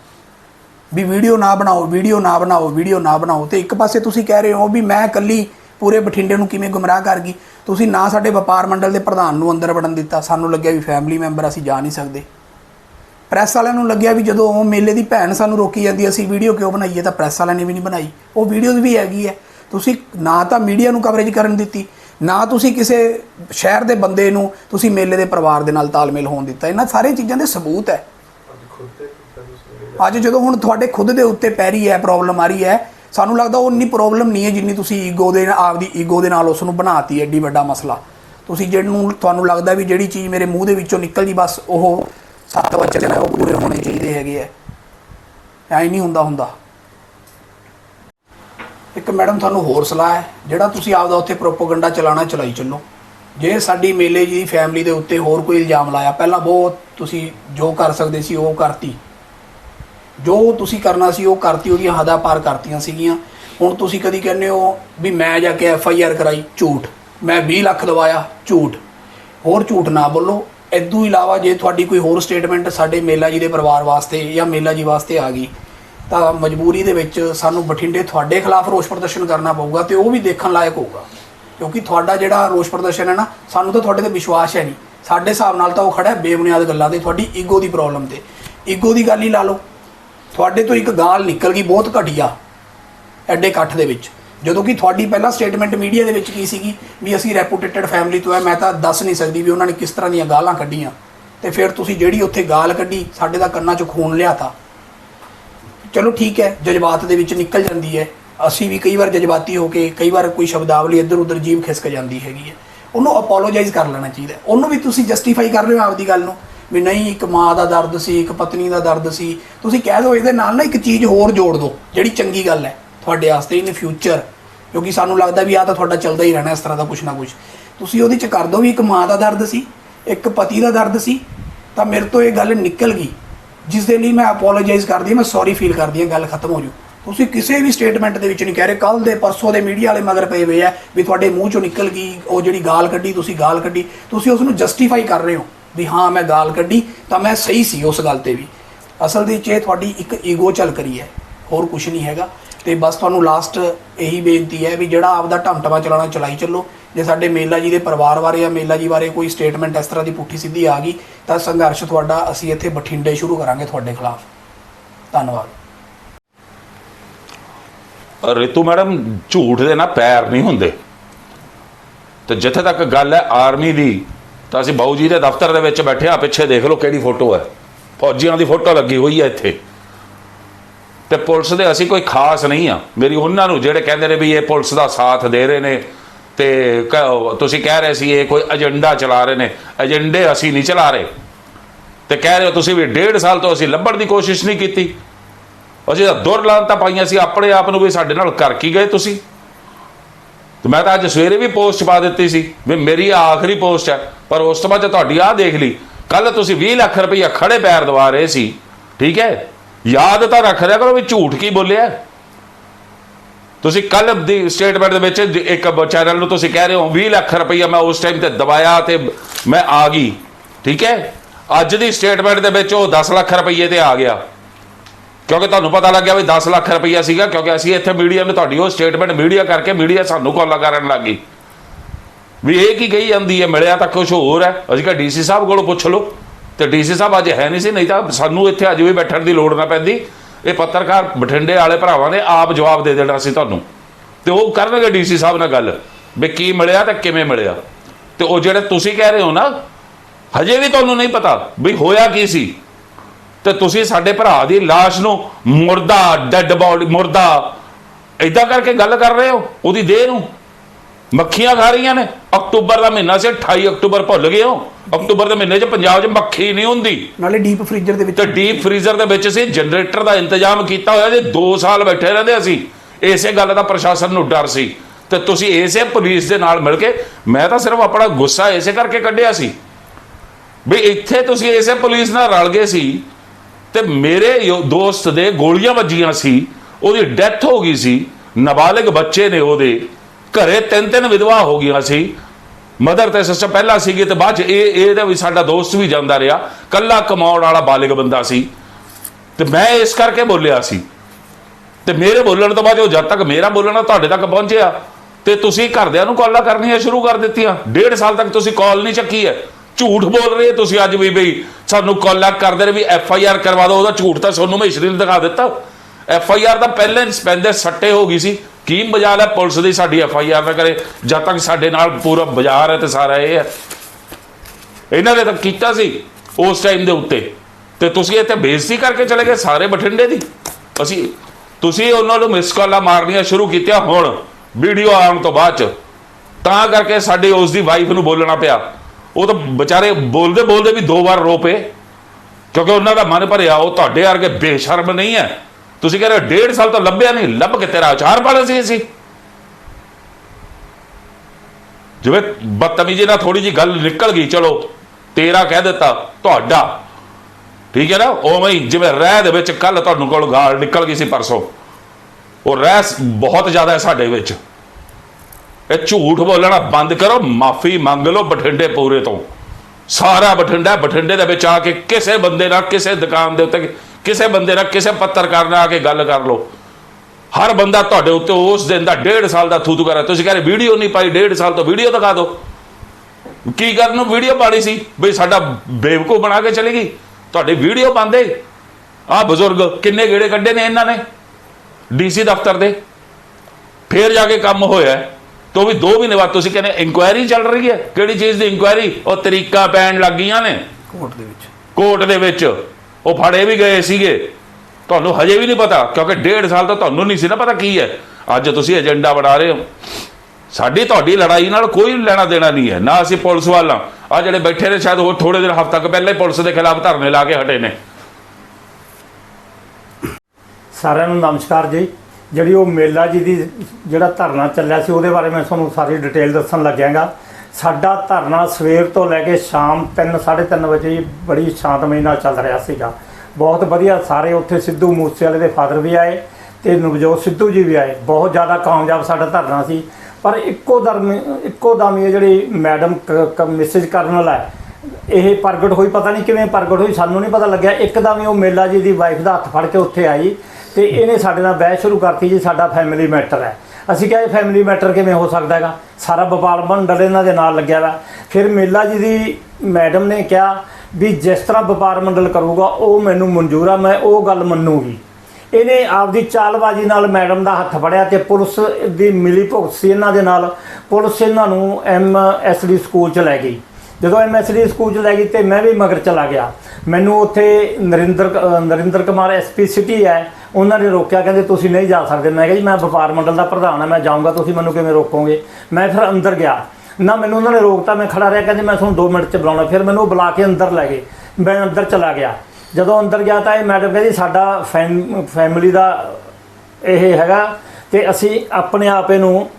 ਵੀ ਵੀਡੀਓ ਨਾ ਬਣਾਓ ਵੀਡੀਓ ਨਾ ਬਣਾਓ ਵੀਡੀਓ ਨਾ ਬਣਾਓ। ਤੇ ਇੱਕ ਪਾਸੇ ਤੁਸੀਂ ਕਹਿ ਰਹੇ ਹੋ ਵੀ ਮੈਂ ਇਕੱਲੀ ਪੂਰੇ ਬਠਿੰਡੇ ਨੂੰ ਕਿਵੇਂ ਗੁੰਮਰਾਹ ਕਰ ਗਈ। ਤੁਸੀਂ ਨਾ ਸਾਡੇ ਵਪਾਰ ਮੰਡਲ ਦੇ ਪ੍ਰਧਾਨ ਨੂੰ ਅੰਦਰ ਵੜਨ ਦਿੱਤਾ। ਸਾਨੂੰ ਲੱਗਿਆ ਵੀ ਫੈਮਿਲੀ ਮੈਂਬਰ ਅਸੀਂ ਜਾ ਨਹੀਂ ਸਕਦੇ। ਪ੍ਰੈਸ ਵਾਲਿਆਂ ਨੂੰ ਲੱਗਿਆ ਵੀ ਜਦੋਂ ਮੇਲੇ ਦੀ ਭੈਣ ਸਾਨੂੰ ਰੋਕੀ ਜਾਂਦੀ, ਅਸੀਂ ਵੀਡੀਓ ਕਿਉਂ ਬਣਾਈਏ? ਤਾਂ ਪ੍ਰੈਸ ਵਾਲਿਆਂ ਨੇ ਵੀ ਨਹੀਂ ਬਣਾਈ। ਉਹ ਵੀਡੀਓਜ਼ ਵੀ ਹੈਗੀ ਹੈ। ਤੁਸੀਂ ਨਾ ਤਾਂ ਮੀਡੀਆ ਨੂੰ ਕਵਰੇਜ ਕਰਨ ਦਿੱਤੀ ਨਾ ਤੁਸੀਂ ਕਿਸੇ ਸ਼ਹਿਰ ਦੇ ਬੰਦੇ ਨੂੰ ਤੁਸੀਂ ਮੇਲੇ ਦੇ ਪਰਿਵਾਰ ਦੇ ਨਾਲ ਤਾਲਮੇਲ ਹੋਣ ਦਿੱਤਾ। ਇਹਨਾਂ ਸਾਰੀਆਂ ਚੀਜ਼ਾਂ ਦੇ ਸਬੂਤ ਹੈ। ਅੱਜ ਜਦੋਂ ਹੁਣ ਤੁਹਾਡੇ ਖੁਦ ਦੇ ਉੱਤੇ ਪੈ ਰਹੀ ਹੈ ਪ੍ਰੋਬਲਮ ਆ ਰਹੀ ਹੈ ਸਾਨੂੰ ਲੱਗਦਾ ਉਹ ਇੰਨੀ ਪ੍ਰੋਬਲਮ ਨਹੀਂ ਹੈ ਜਿੰਨੀ ਤੁਸੀਂ ਈਗੋ ਦੇ ਆਪਦੀ ਈਗੋ ਦੇ ਨਾਲ ਉਸ ਨੂੰ ਬਣਾਤੀ ਐਡੀ ਵੱਡਾ ਮਸਲਾ। ਤੁਸੀਂ ਜਿਹਨੂੰ ਤੁਹਾਨੂੰ ਲੱਗਦਾ ਵੀ ਜਿਹੜੀ ਚੀਜ਼ ਮੇਰੇ ਮੂੰਹ ਦੇ ਵਿੱਚੋਂ ਨਿਕਲ ਜੀ ਬਸ ਉਹ ਸੱਤ ਵਚਨ ਹੈ ਉਹ ਪੂਰੇ ਹੋਣੇ ਚਾਹੀਦੇ ਹੈਗੇ ਐ ਐ ਨਹੀਂ ਹੁੰਦਾ ਹੁੰਦਾ। ਇੱਕ ਮੈਡਮ ਤੁਹਾਨੂੰ ਹੋਰ ਸਲਾਹ ਹੈ, ਜਿਹੜਾ ਤੁਸੀਂ ਆਪਦਾ ਉੱਥੇ ਪ੍ਰੋਪਗੈਂਡਾ ਚਲਾਣਾ ਚਲਾਈ ਚੱਲੋ ਜੇ ਸਾਡੀ ਮੇਲੇ ਜੀ ਦੀ ਫੈਮਿਲੀ ਦੇ ਉੱਤੇ ਹੋਰ ਕੋਈ ਇਲਜ਼ਾਮ ਲਾਇਆ, ਪਹਿਲਾਂ ਬਹੁਤ ਤੁਸੀਂ ਜੋ ਕਰ ਸਕਦੇ ਸੀ, ਉਹ ਕਰਤੀ। ਜੋ ਤੁਸੀਂ ਕਰਨਾ ਸੀ, ਉਹ ਕਰਤੀ, ਉਹਦੀਆਂ ਹੱਦਾਂ ਪਾਰ ਕਰਤੀਆਂ ਸੀਗੀਆਂ। ਹੁਣ ਤੁਸੀਂ ਕਦੀ ਕਹਿੰਦੇ ਹੋ ਵੀ ਮੈਂ ਜਾ ਕੇ ਐਫ ਆਈ ਆਰ ਕਰਾਈ, ਝੂਠ। ਮੈਂ 20 ਲੱਖ ਦਵਾਇਆ ਝੂਠ। ਹੋਰ ਝੂਠ ਨਾ ਬੋਲੋ। ਇਦੋਂ ਇਲਾਵਾ ਜੇ ਤੁਹਾਡੀ ਕੋਈ ਹੋਰ ਸਟੇਟਮੈਂਟ ਸਾਡੇ ਮੇਲਾ ਜੀ ਦੇ ਪਰਿਵਾਰ ਵਾਸਤੇ ਜਾਂ ਮੇਲਾ ਜੀ ਵਾਸਤੇ ਆ ਗਈ ਤਾਂ ਮਜਬੂਰੀ ਦੇ ਵਿੱਚ ਸਾਨੂੰ ਬਠਿੰਡੇ ਤੁਹਾਡੇ ਖਿਲਾਫ ਰੋਸ ਪ੍ਰਦਰਸ਼ਨ ਕਰਨਾ ਪਊਗਾ ਤੇ ਉਹ ਵੀ ਦੇਖਣ ਲਾਇਕ ਹੋਊਗਾ। ਕਿਉਂਕਿ ਤੁਹਾਡਾ ਜਿਹੜਾ ਰੋਸ ਪ੍ਰਦਰਸ਼ਨ ਹੈ ਨਾ, ਸਾਨੂੰ ਤਾਂ ਤੁਹਾਡੇ ਤੇ ਵਿਸ਼ਵਾਸ ਹੈ ਨਹੀਂ। ਸਾਡੇ ਹਿਸਾਬ ਨਾਲ ਤਾਂ ਉਹ ਖੜਾ ਬੇਬੁਨਿਆਦ ਗੱਲਾਂ ਤੇ, ਤੁਹਾਡੀ ਈਗੋ ਦੀ ਪ੍ਰੋਬਲਮ ਤੇ। ਈਗੋ ਦੀ ਗੱਲ ਹੀ ਲਾ ਲਓ। ਤੁਹਾਡੇ ਤੋਂ ਇੱਕ ਗਾਲ ਨਿਕਲ ਗਈ ਬਹੁਤ ਘਟੀਆ, ਐਡੇ ਇਕੱਠ ਦੇ ਵਿੱਚ। ਜਦੋਂ ਕਿ ਤੁਹਾਡੀ ਪਹਿਲਾਂ ਸਟੇਟਮੈਂਟ ਮੀਡੀਆ ਦੇ ਵਿੱਚ ਕੀ ਸੀਗੀ ਵੀ ਅਸੀਂ ਰੈਪੂਟੇਟਡ ਫੈਮਿਲੀ ਤੋਂ ਹੈ, ਮੈਂ ਤਾਂ ਦੱਸ ਨਹੀਂ ਸਕਦੀ ਵੀ ਉਹਨਾਂ ਨੇ ਕਿਸ ਤਰ੍ਹਾਂ ਦੀਆਂ ਗਾਲਾਂ ਕੱਢੀਆਂ। ਤੇ ਫਿਰ ਤੁਸੀਂ ਜਿਹੜੀ ਉੱਥੇ ਗਾਲ ਕੱਢੀ, ਸਾਡੇ ਦਾ ਕੰਨਾਂ 'ਚ ਖੂਨ ਲਿਆਤਾ ਚਲੋ ਠੀਕ ਹੈ, ਜਜ਼ਬਾਤ ਦੇ ਵਿੱਚ ਨਿਕਲ ਜਾਂਦੀ ਹੈ। ਅਸੀਂ ਵੀ ਕਈ ਵਾਰ ਜਜ਼ਬਾਤੀ ਹੋ ਕੇ, ਕਈ ਵਾਰ ਕੋਈ ਸ਼ਬਦਾਵਲੀ ਇੱਧਰ ਉੱਧਰ ਜੀਭ ਖਿਸਕ ਜਾਂਦੀ ਹੈਗੀ ਹੈ। ਉਹਨੂੰ ਅਪੋਲੋਜਾਈਜ਼ ਕਰ ਲੈਣਾ ਚਾਹੀਦਾ ਉਹਨੂੰ ਵੀ ਤੁਸੀਂ ਜਸਟੀਫਾਈ ਕਰ ਰਹੇ ਹੋ ਆਪਦੀ ਗੱਲ ਨੂੰ ਵੀ ਨਹੀਂ, ਇੱਕ ਮਾਂ ਦਾ ਦਰਦ ਸੀ, ਇੱਕ ਪਤਨੀ ਦਾ ਦਰਦ ਸੀ। ਤੁਸੀਂ ਕਹਿ ਦਿਓ ਇਹਦੇ ਨਾਲ ਨਾ ਇੱਕ ਚੀਜ਼ ਹੋਰ ਜੋੜ ਦਿਓ, ਜਿਹੜੀ ਚੰਗੀ ਗੱਲ ਹੈ। ਤੁਹਾਡੇ ਵਾਸਤੇ ਇਨ ਫਿਊਚਰ ਕਿਉਂਕਿ ਸਾਨੂੰ ਲੱਗਦਾ ਵੀ ਆ ਤਾਂ ਤੁਹਾਡਾ ਚੱਲਦਾ ਹੀ ਰਹਿਣਾ ਇਸ ਤਰ੍ਹਾਂ ਦਾ ਕੁਝ ਨਾ ਕੁਝ ਤੁਸੀਂ ਉਹਦੇ ਚ ਕਰ ਦਿਓ ਵੀ ਇੱਕ ਮਾਂ ਦਾ ਦਰਦ ਸੀ, ਇੱਕ ਪਤੀ ਦਾ ਦਰਦ ਸੀ, ਤਾਂ ਮੇਰੇ ਤੋਂ ਇਹ ਗੱਲ ਨਿਕਲ ਗਈ। ਜਿਸ ਦੇ ਲਈ ਮੈਂ ਅਪੋਲੋਜਾਈਜ਼ ਕਰਦੀ ਹਾਂ, ਮੈਂ ਸੌਰੀ ਫੀਲ ਕਰਦੀ ਹਾਂ, ਗੱਲ ਖਤਮ ਹੋ ਜੂ ਤੁਸੀਂ ਕਿਸੇ ਵੀ ਸਟੇਟਮੈਂਟ ਦੇ ਵਿੱਚ ਨਹੀਂ ਕਹਿ ਰਹੇ ਕੱਲ ਦੇ, ਪਰਸੋਂ ਦੇ ਮੀਡੀਆ ਵਾਲੇ ਮਗਰ ਪਏ ਹੋਏ ਆ ਵੀ ਤੁਹਾਡੇ ਮੂੰਹ ਚੋਂ ਨਿਕਲ ਗਈ, ਉਹ ਜਿਹੜੀ ਗਾਲ ਕੱਢੀ, ਤੁਸੀਂ ਗਾਲ ਕੱਢੀ। ਤੁਸੀਂ ਉਸ ਨੂੰ ਜਸਟੀਫਾਈ ਕਰ ਰਹੇ ਹੋ ਵੀ ਹਾਂ, ਮੈਂ ਗਾਲ ਕੱਢੀ, ਤਾਂ ਮੈਂ ਸਹੀ ਸੀ ਉਸ ਗੱਲ ਤੇ ਵੀ। ਅਸਲ ਦੇ ਵਿੱਚ ਇਹ ਤੁਹਾਡੀ ਇੱਕ ਈਗੋ ਚੱਲ ਕਰੀ ਹੈ, ਹੋਰ ਕੁਝ ਨਹੀਂ ਹੈਗਾ। ਤੇ ਬਸ ਤੁਹਾਨੂੰ ਲਾਸਟ ਇਹੀ ਬੇਨਤੀ ਹੈ ਵੀ ਜਿਹੜਾ ਆਪਦਾ ਢਮਟਮਾ ਚਲਾਣਾ ਚਲਾਈ ਚੱਲੋ। ਜੇ ਸਾਡੇ ਮੇਲਾ ਜੀ ਦੇ ਪਰਿਵਾਰ ਬਾਰੇ ਜਾਂ ਮੇਲਾ ਜੀ ਬਾਰੇ ਕੋਈ ਸਟੇਟਮੈਂਟ ਇਸ ਤਰ੍ਹਾਂ ਦੀ ਪੁੱਠੀ ਸਿੱਧੀ ਆ ਗਈ, ਤਾਂ ਸੰਘਰਸ਼ ਤੁਹਾਡਾ, ਅਸੀਂ ਇੱਥੇ ਬਠਿੰਡੇ ਸ਼ੁਰੂ ਕਰਾਂਗੇ ਤੁਹਾਡੇ ਖਿਲਾਫ। ਧੰਨਵਾਦ। ਰਿਤੂ ਮੈਡਮ, ਝੂਠ ਦੇ ਨਾ ਪੈਰ ਨਹੀਂ ਹੁੰਦੇ। ਤੇ ਜਿੱਥੇ ਤੱਕ ਗੱਲ ਹੈ ਆਰਮੀ ਦੀ, ਤਾਂ ਅਸੀਂ ਬਾਊ ਜੀ ਦੇ ਦਫ਼ਤਰ ਦੇ ਵਿੱਚ ਬੈਠੇ ਆ ਪਿੱਛੇ ਦੇਖ ਲਓ ਕਿਹੜੀ ਫੋਟੋ ਹੈ। ਫੌਜੀਆਂ ਦੀ ਫੋਟੋ ਲੱਗੀ ਹੋਈ ਹੈ ਇੱਥੇ। ਤੇ ਪੁਲਿਸ ਦੇ ਅਸੀਂ ਕੋਈ ਖਾਸ ਨਹੀਂ ਆ ਮੇਰੀ ਉਹਨਾਂ ਨੂੰ ਜਿਹੜੇ ਕਹਿੰਦੇ ਨੇ ਵੀ ਇਹ ਪੁਲਿਸ ਦਾ ਸਾਥ ਦੇ ਰਹੇ ਨੇ ਤੇ ਕ- ਤੁਸੀਂ ਕਹਿ ਰਹੇ ਸੀ ਇਹ ਕੋਈ ਏਜੰਡਾ ਚਲਾ ਰਹੇ ਨੇ। ਏਜੰਡੇ ਅਸੀਂ ਨਹੀਂ ਚਲਾ ਰਹੇ। ਤੇ ਕਹਿ ਰਹੇ ਹੋ ਤੁਸੀਂ ਵੀ ਡੇਢ ਸਾਲ ਤੋਂ ਅਸੀਂ ਲੱਭਣ ਦੀ ਕੋਸ਼ਿਸ਼ ਨਹੀਂ ਕੀਤੀ। ਅਸੀਂ ਤਾਂ ਦੁਰ ਲਾਂਤਾਂ ਪਾਈਆਂ ਸੀ, ਆਪਣੇ ਆਪ ਨੂੰ ਵੀ ਸਾਡੇ ਨਾਲ ਕਰ ਕੀ ਗਏ ਤੁਸੀਂ? ਤੇ ਮੈਂ ਤਾਂ ਅੱਜ ਸਵੇਰੇ ਵੀ ਪੋਸਟ ਪਾ ਦਿੱਤੀ ਸੀ ਵੀ ਮੇਰੀ ਆਹ ਆਖਰੀ ਪੋਸਟ ਹੈ, ਪਰ ਉਸ ਤੋਂ ਬਾਅਦ 'ਚ ਤੁਹਾਡੀ ਆਹ ਦੇਖ ਲਈ ਕੱਲ ਤੁਸੀਂ 20 ਲੱਖ ਰੁਪਈਆ ਖੜੇ ਪੈਰ ਦਵਾ ਰਹੇ ਸੀ। ਠੀਕ ਹੈ? ਯਾਦ ਤਾਂ ਰੱਖ ਲਿਆ ਕਰੋ ਵੀ ਝੂਠ ਕੀ ਬੋਲਿਆ। ਤੁਸੀਂ ਕੱਲ ਦੀ ਸਟੇਟਮੈਂਟ ਦੇ ਵਿੱਚ ਇੱਕ ਚੈਨਲ ਨੂੰ ਤੁਸੀਂ ਕਹਿ ਰਹੇ ਹੋ 20 ਲੱਖ ਰੁਪਈਆ ਮੈਂ ਉਸ ਟਾਈਮ ਤੇ ਦਬਾਇਆ ਤੇ ਮੈਂ ਆ ਗਈ, ਠੀਕ ਹੈ? ਅੱਜ ਦੀ ਸਟੇਟਮੈਂਟ ਦੇ ਵਿੱਚ ਉਹ 10 ਲੱਖ ਰੁਪਈਏ ਤੇ ਆ ਗਿਆ। ਕਿਉਂਕਿ ਤੁਹਾਨੂੰ ਪਤਾ ਲੱਗਿਆ ਵੀ 10 ਲੱਖ ਰੁਪਈਆ ਸੀਗਾ, ਕਿਉਂਕਿ ਅਸੀਂ ਇੱਥੇ ਮੀਡੀਆ ਨੇ ਤੁਹਾਡੀ ਉਹ ਸਟੇਟਮੈਂਟ ਮੀਡੀਆ ਕਰਕੇ ਮੀਡੀਆ ਸਾਨੂੰ ਕਾਲਾਂ ਕਰਨ ਲੱਗ ਗਈ। ਵੀ ਇਹ ਕੀ ਕਹੀ ਜਾਂਦੀ ਹੈ? ਮਿਲਿਆ ਤਾਂ ਕੁਝ ਹੋਰ ਹੈ। ਅਸੀਂ ਕਿਹਾ ਡੀਸੀ ਸਾਹਿਬ ਕੋਲੋਂ ਪੁੱਛ ਲਓ। ਤੇ ਡੀਸੀ ਸਾਹਿਬ ਅੱਜ ਹੈ ਨਹੀਂ ਸੀ, ਨਹੀਂ ਤਾਂ ਸਾਨੂੰ ਇੱਥੇ ਅੱਜ ਵੀ ਬੈਠਣ ਦੀ ਲੋੜ ਨਾ ਪੈਂਦੀ। ਇਹ ਪੱਤਰਕਾਰ ਬਠਿੰਡੇ ਵਾਲੇ ਭਰਾਵਾਂ ਨੇ ਆਪ ਜਵਾਬ ਦੇ ਦੇਣਾ ਸੀ ਤੁਹਾਨੂੰ। ਤੇ ਉਹ ਕਰਨਗੇ ਡੀਸੀ ਸਾਹਿਬ ਨਾਲ ਗੱਲ ਵੀ ਕੀ ਮਿਲਿਆ ਤੇ ਕਿਵੇਂ ਮਿਲਿਆ। ਤੇ ਉਹ ਜਿਹੜੇ ਤੁਸੀਂ ਕਹਿ ਰਹੇ ਹੋ ਨਾ, ਹਜੇ ਵੀ ਤੁਹਾਨੂੰ ਨਹੀਂ ਪਤਾ ਵੀ ਹੋਇਆ ਕੀ ਸੀ। ਤੇ ਤੁਸੀਂ ਸਾਡੇ ਭਰਾ ਦੀ লাশ ਨੂੰ ਮੁਰਦਾ, ਡੈੱਡ ਬਾਡੀ, ਮੁਰਦਾ ਇਦਾਂ ਕਰਕੇ ਗੱਲ ਕਰ ਰਹੇ ਹੋ, ਉਹਦੀ ਦੇਹ ਨੂੰ। ਮੱਖੀਆਂ ਖਾ ਰਹੀਆਂ ਨੇ। ਅਕਤੂਬਰ ਦਾ ਮਹੀਨਾ ਸੀ 28 ਅਕਤੂਬਰ ਭੁੱਲ ਗਏ ਹੋ। ਅਕਤੂਬਰ ਦੇ ਮਹੀਨੇ 'ਚ ਪੰਜਾਬ 'ਚ ਮੱਖੀ ਨਹੀਂ ਹੁੰਦੀ। ਨਾਲੇ ਡੀਪ ਫ੍ਰੀਜ਼ਰ ਦੇ ਵਿੱਚ ਤੇ ਡੀਪ ਫ੍ਰੀਜ਼ਰ ਦੇ ਵਿੱਚ ਸੀ ਜਨਰੇਟਰ ਦਾ ਇੰਤਜ਼ਾਮ ਕੀਤਾ ਹੋਇਆ ਜੇ 2 ਸਾਲ ਬੈਠੇ ਰਹਿੰਦੇ ਅਸੀਂ। ਇਸੇ ਗੱਲ ਦਾ ਪ੍ਰਸ਼ਾਸਨ ਨੂੰ ਡਰ ਸੀ। ਤੇ ਤੁਸੀਂ ਇਸੇ ਪੁਲਿਸ ਦੇ ਨਾਲ ਮਿਲ ਕੇ ਮੈਂ ਤਾਂ ਸਿਰਫ ਆਪਣਾ ਗੁੱਸਾ ਇਸੇ ਕਰਕੇ ਕੱਢਿਆ ਸੀ। ਵੀ ਇੱਥੇ ਤੁਸੀਂ ਇਸੇ ਪੁਲਿਸ ਨਾਲ ਰਲ ਗਏ ਸੀ ਤੇ ਮੇਰੇ ਦੋਸਤ ਦੇ ਗੋਲੀਆਂ ਵੱਜੀਆਂ ਸੀ ਉਹਦੀ ਡੈਥ ਹੋ ਗਈ ਸੀ। ਨਾਬਾਲਗ ਬੱਚੇ ਨੇ ਉਹਦੇ। ਘਰੇ ਤਿੰਨ ਤਿੰਨ ਵਿਧਵਾ ਹੋ ਗਈਆਂ ਸੀ। ਮਦਰ ਤੇ ਸਿਸਟਰ ਪਹਿਲਾਂ ਸੀਗੇ ਤੇ ਬਾਅਦ ਚ ਇਹ ਇਹਦਾ ਵੀ ਸਾਡਾ ਦੋਸਤ ਵੀ ਜਾਂਦਾ ਰਿਹਾ। ਕੱਲਾ ਕਮਾਉਣ ਵਾਲਾ ਬਾਲਗ ਬੰਦਾ ਸੀ। ਤੇ ਮੈਂ ਇਸ ਕਰਕੇ ਬੋਲਿਆ ਸੀ। ਤੇ ਮੇਰੇ ਬੋਲਣ ਤੋਂ ਬਾਅਦ ਉਹ ਜਦ ਤੱਕ ਮੇਰਾ ਬੋਲਣਾ ਤੁਹਾਡੇ ਤੱਕ ਪਹੁੰਚਿਆ, ਤੇ ਤੁਸੀਂ ਘਰਦਿਆਂ ਨੂੰ ਕਾਲਾਂ ਕਰਨੀਆਂ ਸ਼ੁਰੂ ਕਰ ਦਿੱਤੀਆਂ। ਡੇਢ ਸਾਲ ਤੱਕ ਤੁਸੀਂ ਕਾਲ ਨਹੀਂ ਚੱਕੀ ਹੈ। ਝੂਠ ਬੋਲ ਰਹੇ ਤੁਸੀਂ ਅੱਜ ਵੀ ਬਈ, ਸਾਨੂੰ ਕਾਲਾਂ ਕਰਦੇ ਰਹੇ ਵੀ ਐਫ ਆਈ ਆਰ ਕਰਵਾ ਦਿਓ, ਉਹਦਾ ਝੂਠ ਤਾਂ ਤੁਹਾਨੂੰ ਮੈਂ ਹਿਸਟਰੀ ਦਿਖਾ ਦਿੱਤਾ। ਐਫ ਆਈ ਆਰ ਦਾ ਪਹਿਲੇ ਪੈਂਦੇ ਸੱਟੇ ਹੋ ਗਈ ਸੀ। ਕੀ ਮਜਾਲ ਹੈ? ਪੁਲਿਸ ਦੀ ਸਾਡੀ ਐਫ ਆਈ ਆਰ ਨਾ ਕਰੇ। ਜਦ ਤੱਕ ਸਾਡੇ ਨਾਲ ਪੂਰਾ ਬਾਜ਼ਾਰ ਹੈ ਤੇ ਸਾਰਾ ਇਹ ਹੈ। ਇਹਨਾਂ ਨੇ ਤਾਂ ਕੀਤਾ ਸੀ ਉਸ ਟਾਈਮ ਦੇ ਉੱਤੇ। ਤੇ ਤੁਸੀਂ ਇੱਥੇ ਬੇਇੱਜ਼ਤੀ ਕਰਕੇ ਚਲੇ ਗਏ ਸਾਰੇ ਬਠਿੰਡੇ ਦੀ? ਅਸੀਂ ਤੁਸੀਂ ਉਹਨਾਂ ਨੂੰ ਮਿਸ ਕਾਲਾਂ ਮਾਰਨੀਆਂ ਸ਼ੁਰੂ ਕੀਤੀਆਂ ਹੁਣ ਵੀਡੀਓ ਆਉਣ ਤੋਂ ਬਾਅਦ ਚ। ਤਾਂ ਕਰਕੇ ਸਾਡੇ ਉਸ ਦੀ ਵਾਈਫ ਨੂੰ ਬੋਲਣਾ ਪਿਆ। ਉਹ ਤਾਂ ਵਿਚਾਰੇ ਬੋਲਦੇ ਬੋਲਦੇ ਵੀ ਦੋ ਵਾਰ ਰੋ ਪਏ। ਕਿਉਂਕਿ ਉਹਨਾਂ ਦਾ ਮਨ ਭਰਿਆ, ਉਹ ਤੁਹਾਡੇ ਵਰਗੇ ਬੇਸ਼ਰਮ ਨਹੀਂ ਹੈ। ਤੁਸੀਂ ਕਹਿੰਦੇ ਹੋ, ਡੇਢ ਸਾਲ ਤੋਂ ਲੱਭਿਆ ਨਹੀਂ ਲੱਭ ਕੇ ਤੇਰਾ ਅਚਾਰ ਪਾਣਾ ਸੀ ਅਸੀਂ। ਜਿਵੇਂ ਬਦਤਮੀਜੀ ਨਾਲ ਥੋੜੀ ਜੀ ਗੱਲ ਨਿਕਲ ਗਈ ਚਲੋ ਤੇਰਾ ਕਹਿ ਦਿੱਤਾ ਤੁਹਾਡਾ। ਠੀਕ ਹੈ ਨਾ? ਉਵੇਂ ਹੀ ਜਿਵੇਂ ਰਹਿ ਦੇ ਵਿੱਚ ਕੱਲ ਤੁਹਾਨੂੰ ਕੋਲ ਗਾਲ ਨਿਕਲ ਗਈ ਸੀ ਪਰਸੋਂ। ਉਹ ਰਹਿ ਬਹੁਤ ਜ਼ਿਆਦਾ ਹੈ ਸਾਡੇ ਵਿੱਚ। ਇਹ ਝੂਠ ਬੋਲਣਾ ਬੰਦ ਕਰੋ ਮਾਫੀ ਮੰਗ ਲਓ ਬਠਿੰਡੇ ਪੂਰੇ ਤੋਂ। ਸਾਰਾ ਬਠਿੰਡਾ ਬਠਿੰਡੇ ਦੇ ਵਿੱਚ ਆ ਕੇ ਕਿਸੇ ਬੰਦੇ ਨਾਲ ਕਿਸੇ ਦੁਕਾਨ ਦੇ ਉੱਤੇ ਕਿਸੇ ਬੰਦੇ ਨਾਲ ਕਿਸੇ ਪੱਤਰਕਾਰ ਨਾਲ ਆ ਕੇ ਗੱਲ ਕਰ ਲਓ। ਹਰ ਬੰਦਾ ਤੁਹਾਡੇ ਉੱਤੇ ਉਸ ਦਿਨ ਦਾ ਡੇਢ ਸਾਲ ਦਾ ਥੂ ਥੂ ਕਰ ਤੁਸੀਂ ਕਹਿੰਦੇ ਵੀਡੀਓ ਨਹੀਂ ਪਾਈ ਡੇਢ ਸਾਲ ਤੋਂ ਵੀਡੀਓ ਦਿਖਾ ਦਿਓ। ਕੀ ਕਰਨ ਨੂੰ ਵੀਡੀਓ ਪਾਣੀ ਸੀ? ਬਈ ਸਾਡਾ ਬੇਵਕੂਫ ਬਣਾ ਕੇ ਚਲੀ ਗਈ। ਤੁਹਾਡੀ ਵੀਡੀਓ ਪਾਉਂਦੇ। ਆਹ ਬਜ਼ੁਰਗ ਕਿੰਨੇ ਗੇੜੇ ਕੱਢੇ ਨੇ ਇਹਨਾਂ ਨੇ? ਡੀਸੀ ਦਫ਼ਤਰ ਦੇ। ਫੇਰ ਜਾ ਕੇ ਕੰਮ ਹੋਇਆ। ਤੋਂ ਵੀ 2 ਮਹੀਨੇ ਬਾਅਦ ਤੁਸੀਂ ਕਹਿੰਦੇ ਇਨਕੁਆਇਰੀ ਚੱਲ ਰਹੀ ਹੈ। ਕਿਹੜੀ ਚੀਜ਼ ਦੀ ਇਨਕੁਆਇਰੀ? ਉਹ ਤਰੀਕਾ ਪੈਣ ਲੱਗ ਗਈਆਂ ਨੇ। ਕੋਰਟ ਦੇ ਵਿੱਚ। ਕੋਰਟ ਦੇ ਵਿੱਚ। ਉਹ ਫੜੇ ਵੀ ਗਏ ਸੀਗੇ। ਤੁਹਾਨੂੰ ਹਜੇ ਵੀ ਨਹੀਂ ਪਤਾ, ਕਿਉਂਕਿ ਡੇਢ ਸਾਲ ਤੋਂ ਤੁਹਾਨੂੰ ਨਹੀਂ ਸੀ ਨਾ ਪਤਾ ਕੀ ਹੈ। ਅੱਜ ਤੁਸੀਂ ਏਜੰਡਾ ਬਣਾ ਰਹੇ ਹੋ। ਸਾਡੀ ਤੁਹਾਡੀ ਲੜਾਈ ਨਾਲ ਕੋਈ ਲੈਣਾ ਦੇਣਾ ਨਹੀਂ ਹੈ। ਨਾ ਅਸੀਂ ਪੁਲਿਸ ਵਾਲਾ। ਆ ਜਿਹੜੇ ਬੈਠੇ ਨੇ, ਸ਼ਾਇਦ ਉਹ ਥੋੜੇ ਦਿਨ, ਹਫ਼ਤਾ ਕੁ ਪਹਿਲਾਂ ਹੀ ਪੁਲਿਸ ਦੇ ਖਿਲਾਫ ਧਰਨੇ ਲਾ ਕੇ ਹਟੇ ਨੇ। ਸਾਰਿਆਂ ਨੂੰ ਨਮਸਕਾਰ ਜੀ। ਜਿਹੜੀ ਉਹ ਮੇਲਾ ਜੀ ਦੀ ਜਿਹੜਾ ਧਰਨਾ ਚੱਲਿਆ ਸੀ, ਉਹਦੇ ਬਾਰੇ ਮੈਂ ਤੁਹਾਨੂੰ ਸਾਰੀ ਡਿਟੇਲ ਦੱਸਣ ਲੱਗਿਆਗਾ। ਸਾਡਾ ਧਰਨਾ ਸਵੇਰ ਤੋਂ ਲੈ ਕੇ ਸ਼ਾਮ 3 3:30 ਵਜੇ ਬੜੀ ਸ਼ਾਂਤਮਈ ਨਾਲ ਚੱਲ ਰਿਹਾ ਸੀਗਾ। ਬਹੁਤ ਵਧੀਆ, ਸਾਰੇ ਉੱਥੇ ਸਿੱਧੂ ਮੂਸੇਵਾਲੇ ਦੇ ਫਾਦਰ ਵੀ ਆਏ ਤੇ ਨਵਜੋਤ ਸਿੱਧੂ ਜੀ ਵੀ ਆਏ। ਬਹੁਤ ਜ਼ਿਆਦਾ ਕਾਮਯਾਬ ਸਾਡਾ ਧਰਨਾ ਸੀ। ਪਰ ਇੱਕੋ ਦਰਮ, ਇੱਕੋ ਦਮ ਇਹ ਜਿਹੜੀ ਮੈਡਮ ਮੈਸੇਜ ਕਰਨ ਵਾਲਾ ਹੈ। ਇਹ ਪ੍ਰਗਟ ਹੋਈ ਪਤਾ ਨਹੀਂ ਕਿਵੇਂ ਪ੍ਰਗਟ ਹੋਈ, ਸਾਨੂੰ ਨਹੀਂ ਪਤਾ ਲੱਗਿਆ। ਇੱਕਦਮ ਹੀ ਉਹ ਮੇਲਾ ਜੀ ਦੀ ਵਾਈਫ ਦਾ ਹੱਥ ਫੜ ਕੇ ਉੱਥੇ ਆਈ ਤੇ ਇਹਨੇ ਸਾਡੇ ਨਾਲ ਬਹਿਸ ਸ਼ੁਰੂ ਕਰਤੀ ਜੀ, ਸਾਡਾ ਫੈਮਿਲੀ ਮੈਟਰ ਹੈ। ਅਸੀਂ ਕਿਹਾ ਇਹ ਫੈਮਿਲੀ ਮੈਟਰ ਕਿਵੇਂ ਹੋ ਸਕਦਾ ਹੈਗਾ? ਸਾਰਾ ਵਪਾਰ ਮੰਡਲ ਇਹਨਾਂ ਦੇ ਨਾਲ ਲੱਗਿਆ ਵਾ। ਫਿਰ ਮੇਲਾ ਜੀ ਦੀ ਮੈਡਮ ਨੇ ਕਿਹਾ ਵੀ ਜਿਸ ਤਰ੍ਹਾਂ ਵਪਾਰ ਮੰਡਲ ਕਰੂਗਾ, ਉਹ ਮੈਨੂੰ ਮਨਜ਼ੂਰ ਆ, ਮੈਂ ਉਹ ਗੱਲ ਮੰਨੂਗੀ। ਇਹਨੇ ਆਪਦੀ ਚਾਲਬਾਜ਼ੀ ਨਾਲ ਮੈਡਮ ਦਾ ਹੱਥ ਫੜਿਆ ਤੇ ਪੁਲਿਸ ਦੀ ਮਿਲੀ ਭੁਗਤ ਸੀ ਇਹਨਾਂ ਦੇ ਨਾਲ। ਪੁਲਿਸ ਇਹਨਾਂ ਨੂੰ ਐਮਐਸਡੀ ਸਕੂਲ ਚ ਲੈ ਗਈ। ਜਦੋਂ ਐਮਐਸਡੀ ਸਕੂਲ ਚ ਲੈ ਗਈ ਤੇ ਮੈਂ ਵੀ ਮਗਰ ਚਲਾ ਗਿਆ। ਮੈਨੂੰ ਉੱਥੇ ਨਰਿੰਦਰ ਅ, ਨਰਿੰਦਰ ਕੁਮਾਰ ਐਸਪੀ ਸਿਟੀ ਹੈ ਉਹਨਾਂ ਨੇ ਰੋਕਿਆ ਕਹਿੰਦੇ ਤੁਸੀਂ ਨਹੀਂ ਜਾ ਸਕਦੇ। ਮੈਂ ਕਿਹਾ ਜੀ ਮੈਂ ਵਪਾਰ ਮੰਡਲ ਦਾ ਪ੍ਰਧਾਨ ਹਾਂ ਮੈਂ ਜਾਊਂਗਾ ਤੁਸੀਂ ਮੈਨੂੰ ਕਿਵੇਂ ਰੋਕੋਗੇ? ਮੈਂ ਫਿਰ ਅੰਦਰ ਗਿਆ। ਨਾ ਮੈਨੂੰ ਉਹਨਾਂ ਨੇ ਰੋਕਤਾ ਮੈਂ ਖੜਾ ਰਿਹਾ ਕਹਿੰਦੇ ਮੈਂ ਤੁਹਾਨੂੰ 2 ਮਿੰਟ ਚ ਬੁਲਾਉਣਾ। ਫਿਰ ਮੈਨੂੰ ਉਹ ਬੁਲਾ ਕੇ ਅੰਦਰ ਲੈ ਗਏ। ਮੈਂ ਅੰਦਰ ਚਲਾ ਗਿਆ। ਜਦੋਂ ਅੰਦਰ ਗਿਆ ਤਾਂ ਇਹ ਮੈਡਮ ਕਹਿੰਦੀ ਸਾਡਾ ਫੈਮ- ਫੈਮਿਲੀ ਦਾ ਇਹ ਹੈਗਾ ਤੇ ਅਸੀਂ ਆਪਣੇ ਆਪ ਇਹਨੂੰ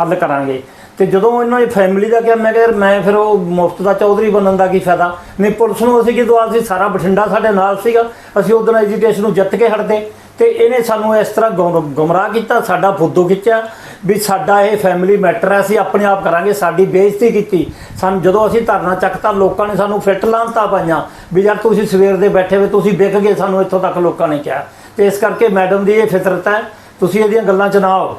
ਹੱਲ ਕਰਾਂਗੇ। ਤੇ ਜਦੋਂ ਇਹਨਾਂ ਦੀ ਫੈਮਿਲੀ ਦਾ ਕਿਹਾ, ਮੈਂ ਕਿਹਾ, ਯਾਰ ਮੈਂ ਫਿਰ ਉਹ ਮੁਫਤ ਦਾ ਚੌਧਰੀ ਬਣਨ ਦਾ ਕੀ ਫਾਇਦਾ? ਨਹੀਂ, ਪੁਲਿਸ ਨੂੰ ਅਸੀਂ ਕੀ ਦੁਆ ਸੀ, ਸਾਰਾ ਬਠਿੰਡਾ ਸਾਡੇ ਨਾਲ ਸੀਗਾ। ਅਸੀਂ ਉਦੋਂ ਐਜੀਟੇਸ਼ਨ ਨੂੰ ਜਿੱਤ ਕੇ ਹਟਦੇ। ਤੇ ਇਹਨੇ ਸਾਨੂੰ ਇਸ ਤਰ੍ਹਾਂ ਗੁੰਮਰਾਹ ਕੀਤਾ, ਸਾਡਾ ਫੁੱਦੂ ਖਿੱਚਿਆ ਵੀ ਸਾਡਾ ਇਹ ਫੈਮਿਲੀ ਮੈਟਰ ਹੈ, ਅਸੀਂ ਆਪਣੇ ਆਪ ਕਰਾਂਗੇ, ਸਾਡੀ ਬੇਇੱਜ਼ਤੀ ਕੀਤੀ। ਸਾਨੂੰ, ਜਦੋਂ ਅਸੀਂ ਧਰਨਾ ਚੱਕਤਾ, ਲੋਕਾਂ ਨੇ ਸਾਨੂੰ ਫਿੱਟ ਲਾਂਤਾ ਪਾਈਆਂ ਵੀ ਯਾਰ ਤੁਸੀਂ ਸਵੇਰ ਦੇ ਬੈਠੇ ਹੋਏ ਤੁਸੀਂ ਵਿਕ ਗਏ, ਸਾਨੂੰ ਇੱਥੋਂ ਤੱਕ ਲੋਕਾਂ ਨੇ ਕਿਹਾ। ਤੇ ਇਸ ਕਰਕੇ ਮੈਡਮ ਦੀ ਇਹ ਫਿਤਰਤ ਹੈ, ਤੁਸੀਂ ਇਹਦੀਆਂ ਗੱਲਾਂ 'ਚ ਨਾ ਆਓ।